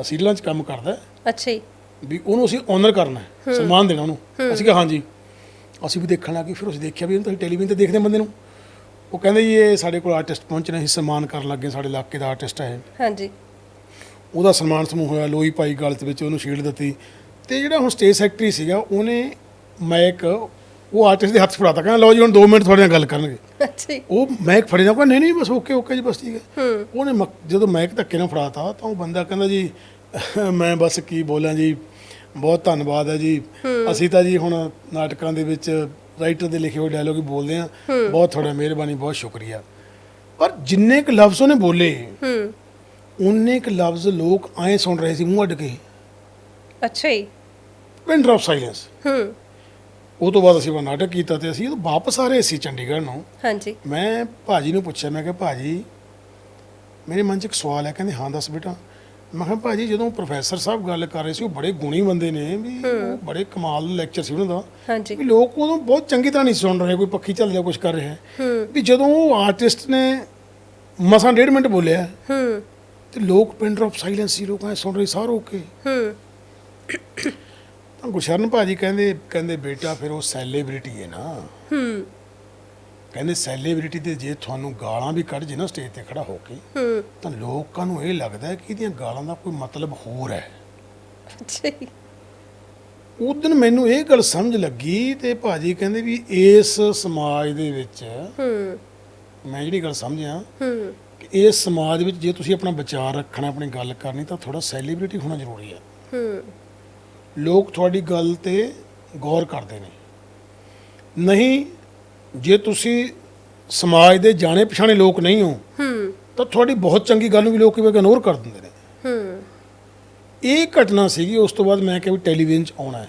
ਅ, ਸੀਰੀਅਲਾਂ 'ਚ ਕੰਮ ਕਰਦਾ ਹੈ, ਅੱਛਾ ਜੀ। ਵੀ ਉਹਨੂੰ ਅਸੀਂ ਓਨਰ ਕਰਨਾ ਹੈ ਸਨਮਾਨ ਦੇਣਾ ਉਹਨੂੰ। ਅਸੀਂ ਕਿਹਾ ਹਾਂਜੀ। ਅਸੀਂ ਵੀ ਦੇਖਣ ਲੱਗੇ ਫਿਰ ਅਸੀਂ ਦੇਖਿਆ ਵੀ ਇਹਨੂੰ ਤਾਂ ਟੈਲੀਵਿਜ਼ਨ ਤੇ ਦੇਖਦੇ ਬੰਦੇ ਨੂੰ। ਉਹ ਕਹਿੰਦੇ ਜੀ ਇਹ ਸਾਡੇ ਕੋਲ ਆਰਟਿਸਟ ਪਹੁੰਚਣਾ ਸੀ ਸਨਮਾਨ ਕਰਨ ਲੱਗੇ ਸਾਡੇ ਇਲਾਕੇ ਦਾ ਆਰਟਿਸਟ ਹੈ। ਹਾਂਜੀ। ਉਹਦਾ ਸਨਮਾਨ ਸਮੂਹ ਹੋਇਆ ਲੋਈ ਪਾਈ ਗਲ ਦੇ ਵਿੱਚ ਉਹਨੂੰ ਸ਼ੀਲਡ ਦਿੱਤੀ। ਤੇ ਜਿਹੜਾ ਹੁਣ ਸਟੇਜ ਸੈਕਟਰੀ ਸੀਗਾ ਉਹਨੇ ਮਾਈਕ ਉਹ ਆਰਟਿਸਟ ਦੇ ਹੱਥ 'ਚ ਫੜਾਤਾ ਕਹਿੰਦਾ ਲਓ ਜੀ ਹੁਣ 2 ਮਿੰਟ ਤੁਹਾਡੇ ਨਾਲ ਗੱਲ ਕਰਨਗੇ। ਅੱਛਾ ਉਹ ਮਾਈਕ ਫੜੇ ਨਾ ਕਹਿੰਦਾ ਨਹੀਂ ਨਹੀਂ ਬਸ ਓਕੇ ਓਕੇ ਜੀ ਬਸ ਠੀਕ ਹੈ। ਉਹਨੇ ਜਦੋਂ ਮਾਈਕ ਧੱਕੇ ਨਾਲ ਫੜਾਤਾ ਤਾਂ ਉਹ ਬੰਦਾ ਕਹਿੰਦਾ ਜੀ ਮੈਂ ਬਸ ਕੀ ਬੋਲਾਂ ਜੀ ਬਹੁਤ ਧੰਨਵਾਦ ਹੈ ਜੀ। ਅਸੀਂ ਤਾਂ ਜੀ ਹੁਣ ਨਾਟਕਾਂ ਦੇ ਵਿੱਚ ਰਾਈਟਰ ਦੇ ਲਿਖੇ ਹੋਏ ਡਾਇਲੋਗ ਹੀ ਬੋਲਦੇ ਆ ਬਹੁਤ ਤੁਹਾਡਾ ਮਿਹਰਬਾਨੀ ਬਹੁਤ ਸ਼ੁਕਰੀਆ। ਪਰ ਜਿੰਨੇ ਕੁ ਲਫ਼ਜ਼ ਉਹਨੇ ਬੋਲੇ ਹੂੰ। ਉਨੇ ਕੁ ਲਫ਼ਜ਼ ਲੋਕ ਐਂ ਸੁਣ ਰਹੇ ਸੀ ਮੂੰਹ ਅੱਡ ਕੇ। ਅੱਛਾ ਜੀ। ਪਿੰਡ ਡ੍ਰੌਪ ਸਾਇਲੈਂਸ ਹੂੰ। ਉਹ ਤੋਂ ਬਾਅਦ ਅਸੀਂ ਉਹ ਨਾਟਕ ਕੀਤਾ ਤੇ ਅਸੀਂ ਉਹ ਵਾਪਸ ਆ ਰਹੇ ਸੀ ਚੰਡੀਗੜ੍ਹ ਨੂੰ। ਹਾਂਜੀ। ਮੈਂ ਭਾਜੀ ਨੂੰ ਪੁੱਛਿਆ ਮੈਂ ਕਿਹਾ ਭਾਜੀ ਮੇਰੇ ਮਨ 'ਚ ਇੱਕ ਸਵਾਲ ਹੈ। ਕਹਿੰਦੇ ਹਾਂ ਦੱਸ ਬੇਟਾ। ਮੈਂ ਕਿਹਾ ਭਾਜੀ ਜਦੋਂ ਪ੍ਰੋਫੈਸਰ ਸਾਹਿਬ ਗੱਲ ਕਰ ਰਹੇ ਸੀ ਉਹ ਬੜੇ ਗੁਣੀ ਬੰਦੇ ਨੇ ਵੀ ਉਹ ਬੜੇ ਕਮਾਲ ਦਾ ਲੈਕਚਰ ਸੀ ਉਹਨਾਂ ਦਾ। ਹਾਂਜੀ। ਵੀ ਲੋਕ ਉਦੋਂ ਬਹੁਤ ਚੰਗੀ ਤਰ੍ਹਾਂ ਨਹੀਂ ਸੁਣ ਰਹੇ ਕੋਈ ਪੱਖੀ ਚੱਲ ਰਿਹਾ ਕੁਝ ਕਰ ਰਿਹਾ। ਵੀ ਜਦੋਂ ਉਹ ਆਰਟਿਸਟ ਨੇ ਮਸਾਂ ਡੇਢ ਮਿੰਟ ਬੋਲਿਆ ਹੂੰ। ਤੇ ਲੋਕ ਪਿੰਡ ਆਫ ਸਾਇਲੈਂਸ ਸੀ ਲੋਕ ਐ ਸੁਣ ਰਹੇ ਸਾਰ ਹੋ ਕੇ। ਹੂੰ। ਤਾਂ ਗੁਸ਼ਰਨ ਭਾਜੀ ਕਹਿੰਦੇ ਕਹਿੰਦੇ ਬੇਟਾ ਫਿਰ ਉਹ ਸੈਲੀਬ੍ਰਿਟੀ ਹੈ ਨਾ। ਹੂੰ। ਕਹਿੰਦੇ ਸੈਲੀਬ੍ਰਿਟੀ ਤੇ ਜੇ ਤੁਹਾਨੂੰ ਗਾਲਾਂ ਵੀ ਕੱਢ ਜੇ ਨਾ ਸਟੇਜ ਤੇ ਖੜਾ ਹੋ ਕੇ ਹੂੰ। ਤਾਂ ਲੋਕਾਂ ਨੂੰ ਇਹ ਲੱਗਦਾ ਹੈ ਕਿ ਇਹਦੀਆਂ ਗਾਲਾਂ ਦਾ ਕੋਈ ਮਤਲਬ ਹੋਰ ਹੈ। ਜੀ। ਉਸ ਦਿਨ ਮੈਨੂੰ ਇਹ ਗੱਲ ਸਮਝ ਲੱਗੀ ਤੇ ਭਾਜੀ ਕਹਿੰਦੇ ਵੀ ਇਸ ਸਮਾਜ ਦੇ ਵਿੱਚ ਹੂੰ। ਮੈਂ ਜਿਹੜੀ ਗੱਲ ਸਮਝਿਆ ਹੂੰ। ਕਿ ਇਸ ਸਮਾਜ ਵਿੱਚ ਜੇ ਤੁਸੀਂ ਆਪਣਾ ਵਿਚਾਰ ਰੱਖਣਾ ਆਪਣੀ ਗੱਲ ਕਰਨੀ ਤਾਂ ਥੋੜਾ ਸੈਲੀਬ੍ਰਿਟੀ ਹੋਣਾ ਜ਼ਰੂਰੀ ਹੈ। ਹੂੰ। ਲੋਕ ਤੁਹਾਡੀ ਗੱਲ ਤੇ ਗੌਰ ਕਰਦੇ ਨੇ। ਨਹੀਂ ਜੇ ਤੁਸੀਂ ਸਮਾਜ ਦੇ ਜਾਣੇ ਪਛਾਣੇ ਲੋਕ ਨਹੀਂ ਹੋ ਹੂੰ। ਤਾਂ ਤੁਹਾਡੀ ਬਹੁਤ ਚੰਗੀ ਗੱਲ ਨੂੰ ਵੀ ਲੋਕ ਇਗਨੋਰ ਕਰ ਦਿੰਦੇ ਨੇ। ਹੂੰ। ਇਹ ਘਟਨਾ ਸੀਗੀ ਉਸ ਤੋਂ ਬਾਅਦ ਮੈਂ ਕਿਹਾ ਵੀ ਟੈਲੀਵਿਜ਼ਨ 'ਚ ਆਉਣਾ ਹੈ।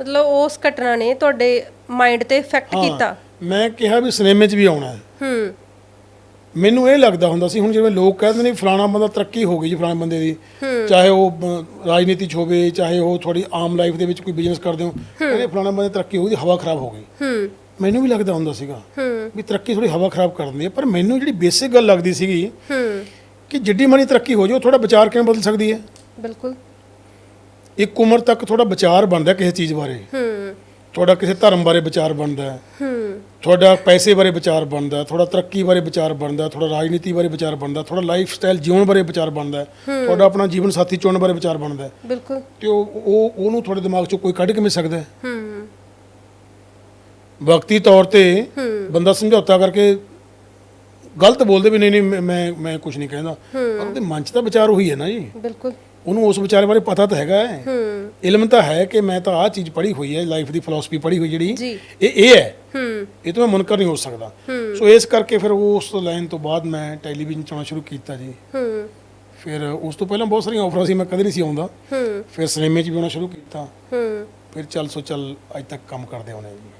ਮਤਲਬ ਉਸ ਘਟਨਾ ਨੇ ਤੁਹਾਡੇ ਮਾਈਂਡ ਤੇ ਇਫੈਕਟ ਹਾਂ, ਕੀਤਾ? ਮੈਂ ਕਿਹਾ ਵੀ ਸਿਨੇਮੇ 'ਚ ਵੀ ਆਉਣਾ ਹੈ। ਹੂੰ। ਮੈਨੂੰ ਇਹ ਲੱਗਦਾ ਹੁੰਦਾ ਸੀ ਹੁਣ ਜਿਵੇਂ ਲੋਕ ਕਹਿੰਦੇ ਨੇ ਫਲਾਣਾ ਬੰਦਾ ਤਰੱਕੀ ਹੋ ਗਈ ਜੀ ਫਲਾਣੇ ਬੰਦੇ ਦੀ। ਚਾਹੇ ਉਹ ਰਾਜਨੀਤੀ 'ਚ ਹੋਵੇ ਚਾਹੇ ਉਹ ਥੋੜੀ ਆਮ ਲਾਈਫ ਦੇ ਵਿੱਚ ਕੋਈ ਬਿਜ਼ਨਸ ਕਰਦੇ ਹੋ ਕਹਿੰਦੇ ਫਲਾਣਾ ਬੰਦੇ ਤਰੱਕੀ ਹੋ ਗਈ ਹਵਾ ਖਰਾਬ ਹੋ ਗਈ। ਹੂੰ। ਮੈਨੂੰ ਵੀ ਲੱਗਦਾ ਹੁੰਦਾ ਸੀਗਾ ਹੂੰ। ਵੀ ਤਰੱਕੀ ਥੋੜੀ ਹਵਾ ਖਰਾਬ ਕਰ ਦਿੰਦੀ ਹੈ ਪਰ ਮੈਨੂੰ ਜਿਹੜੀ ਬੇਸਿਕ ਗੱਲ ਲੱਗਦੀ ਸੀਗੀ ਹੂੰ। ਕਿ ਜਿੱਡੀ ਮਾੜੀ ਤਰੱਕੀ ਹੋ ਜਾਓ ਥੋੜਾ ਵਿਚਾਰ ਕਿਵੇਂ ਬਦਲ ਸਕਦੀ ਹੈ? ਬਿਲਕੁਲ। ਇੱਕ ਉਮਰ ਤੱਕ ਥੋੜਾ ਵਿਚਾਰ ਬਣਦਾ ਕਿਸੇ ਚੀਜ਼ ਬਾਰੇ। ਹੂੰ। ਤੁਹਾਡਾ ਕਿਸੇ ਧਰਮ ਬਾਰੇ ਵਿਚਾਰ ਬਣਦਾ ਹੈ। ਤੁਹਾਡਾ ਪੈਸੇ ਬਾਰੇ ਵਿਚਾਰ ਬਣਦਾ ਥੋੜਾ ਤਰੱਕੀ ਬਾਰੇ ਵਿਚਾਰ ਬਣਦਾ ਥੋੜਾ ਰਾਜਨੀਤੀ ਬਾਰੇ ਵਿਚਾਰ ਬਣਦਾ ਥੋੜਾ ਲਾਈਫ ਸਟਾਈਲ ਜਿਉਣ ਬਾਰੇ ਵਿਚਾਰ ਬਣਦਾ ਤੁਹਾਡਾ ਆਪਣਾ ਜੀਵਨ ਸਾਥੀ ਚੁਣਨ ਬਾਰੇ ਵਿਚਾਰ ਬਣਦਾ। ਬਿਲਕੁਲ। ਤੇ ਉਹ ਉਹ ਉਹਨੂੰ ਤੁਹਾਡੇ ਦਿਮਾਗ ਚੋਂ ਕੋਈ ਕੱਢ ਕਿਵੇਂ ਸਕਦਾ ਹੈ? ਵਕਤੀ ਤੌਰ ਤੇ ਬੰਦਾ ਸਮਝੌਤਾ ਕਰਕੇ ਗਲਤ ਬੋਲਦੇ ਵੀ ਨਹੀਂ ਨਹੀਂ ਮੈਂ- ਮੈਂ ਮੈਂ ਕੁਝ ਨਹੀਂ ਕਹਿੰਦਾ। ਪਰ ਉਹਦੇ ਮਨ 'ਚ ਤਾਂ ਵਿਚਾਰ ਉਹੀ ਹੈ ਨਾ ਜੀ। ਬਿਲਕੁਲ। ਉਹਨੂੰ ਉਸ ਵਿਚਾਰੇ ਬਾਰੇ ਪਤਾ ਤਾਂ ਹੈਗਾ ਹੈ। ਹੂੰ। ਇਲਮ ਤਾਂ ਹੈ ਕਿ ਮੈਂ ਤਾਂ ਆਹ ਚੀਜ਼ ਪੜ੍ਹੀ ਹੋਈ ਹੈ ਲਾਈਫ ਦੀ ਫਿਲਾਸਫੀ ਪੜ੍ਹੀ ਹੋਈ ਜਿਹੜੀ। ਜੀ। ਇਹ ਇਹ ਹੈ। ਹੂੰ। ਇਹ ਤੋਂ ਮੈਂ ਮੁਨਕਰ ਨਹੀਂ ਹੋ ਸਕਦਾ। ਸੋ ਇਸ ਕਰਕੇ ਫਿਰ ਉਸ ਲਾਈਨ ਤੋਂ ਬਾਅਦ ਮੈਂ ਟੈਲੀਵਿਜ਼ਨ ਚ ਆਉਣਾ ਸ਼ੁਰੂ ਕੀਤਾ ਜੀ। ਹੂੰ। ਫਿਰ ਉਸ ਤੋਂ ਪਹਿਲਾਂ ਬਹੁਤ ਸਾਰੀਆਂ ਆਫਰਾਂ ਸੀ ਮੈਂ ਕਦੇ ਨਹੀਂ ਸੀ ਆਉਂਦਾ। ਹੂੰ। ਫਿਰ ਸਿਨੇਮੇ 'ਚ ਵੀ ਆਉਣਾ ਸ਼ੁਰੂ ਕੀਤਾ। ਹੂੰ। ਫਿਰ ਚੱਲ ਸੋ ਚੱਲ ਅੱਜ ਤੱਕ ਕੰਮ ਕਰਦੇ ਆਉਣੇ ਜੀ।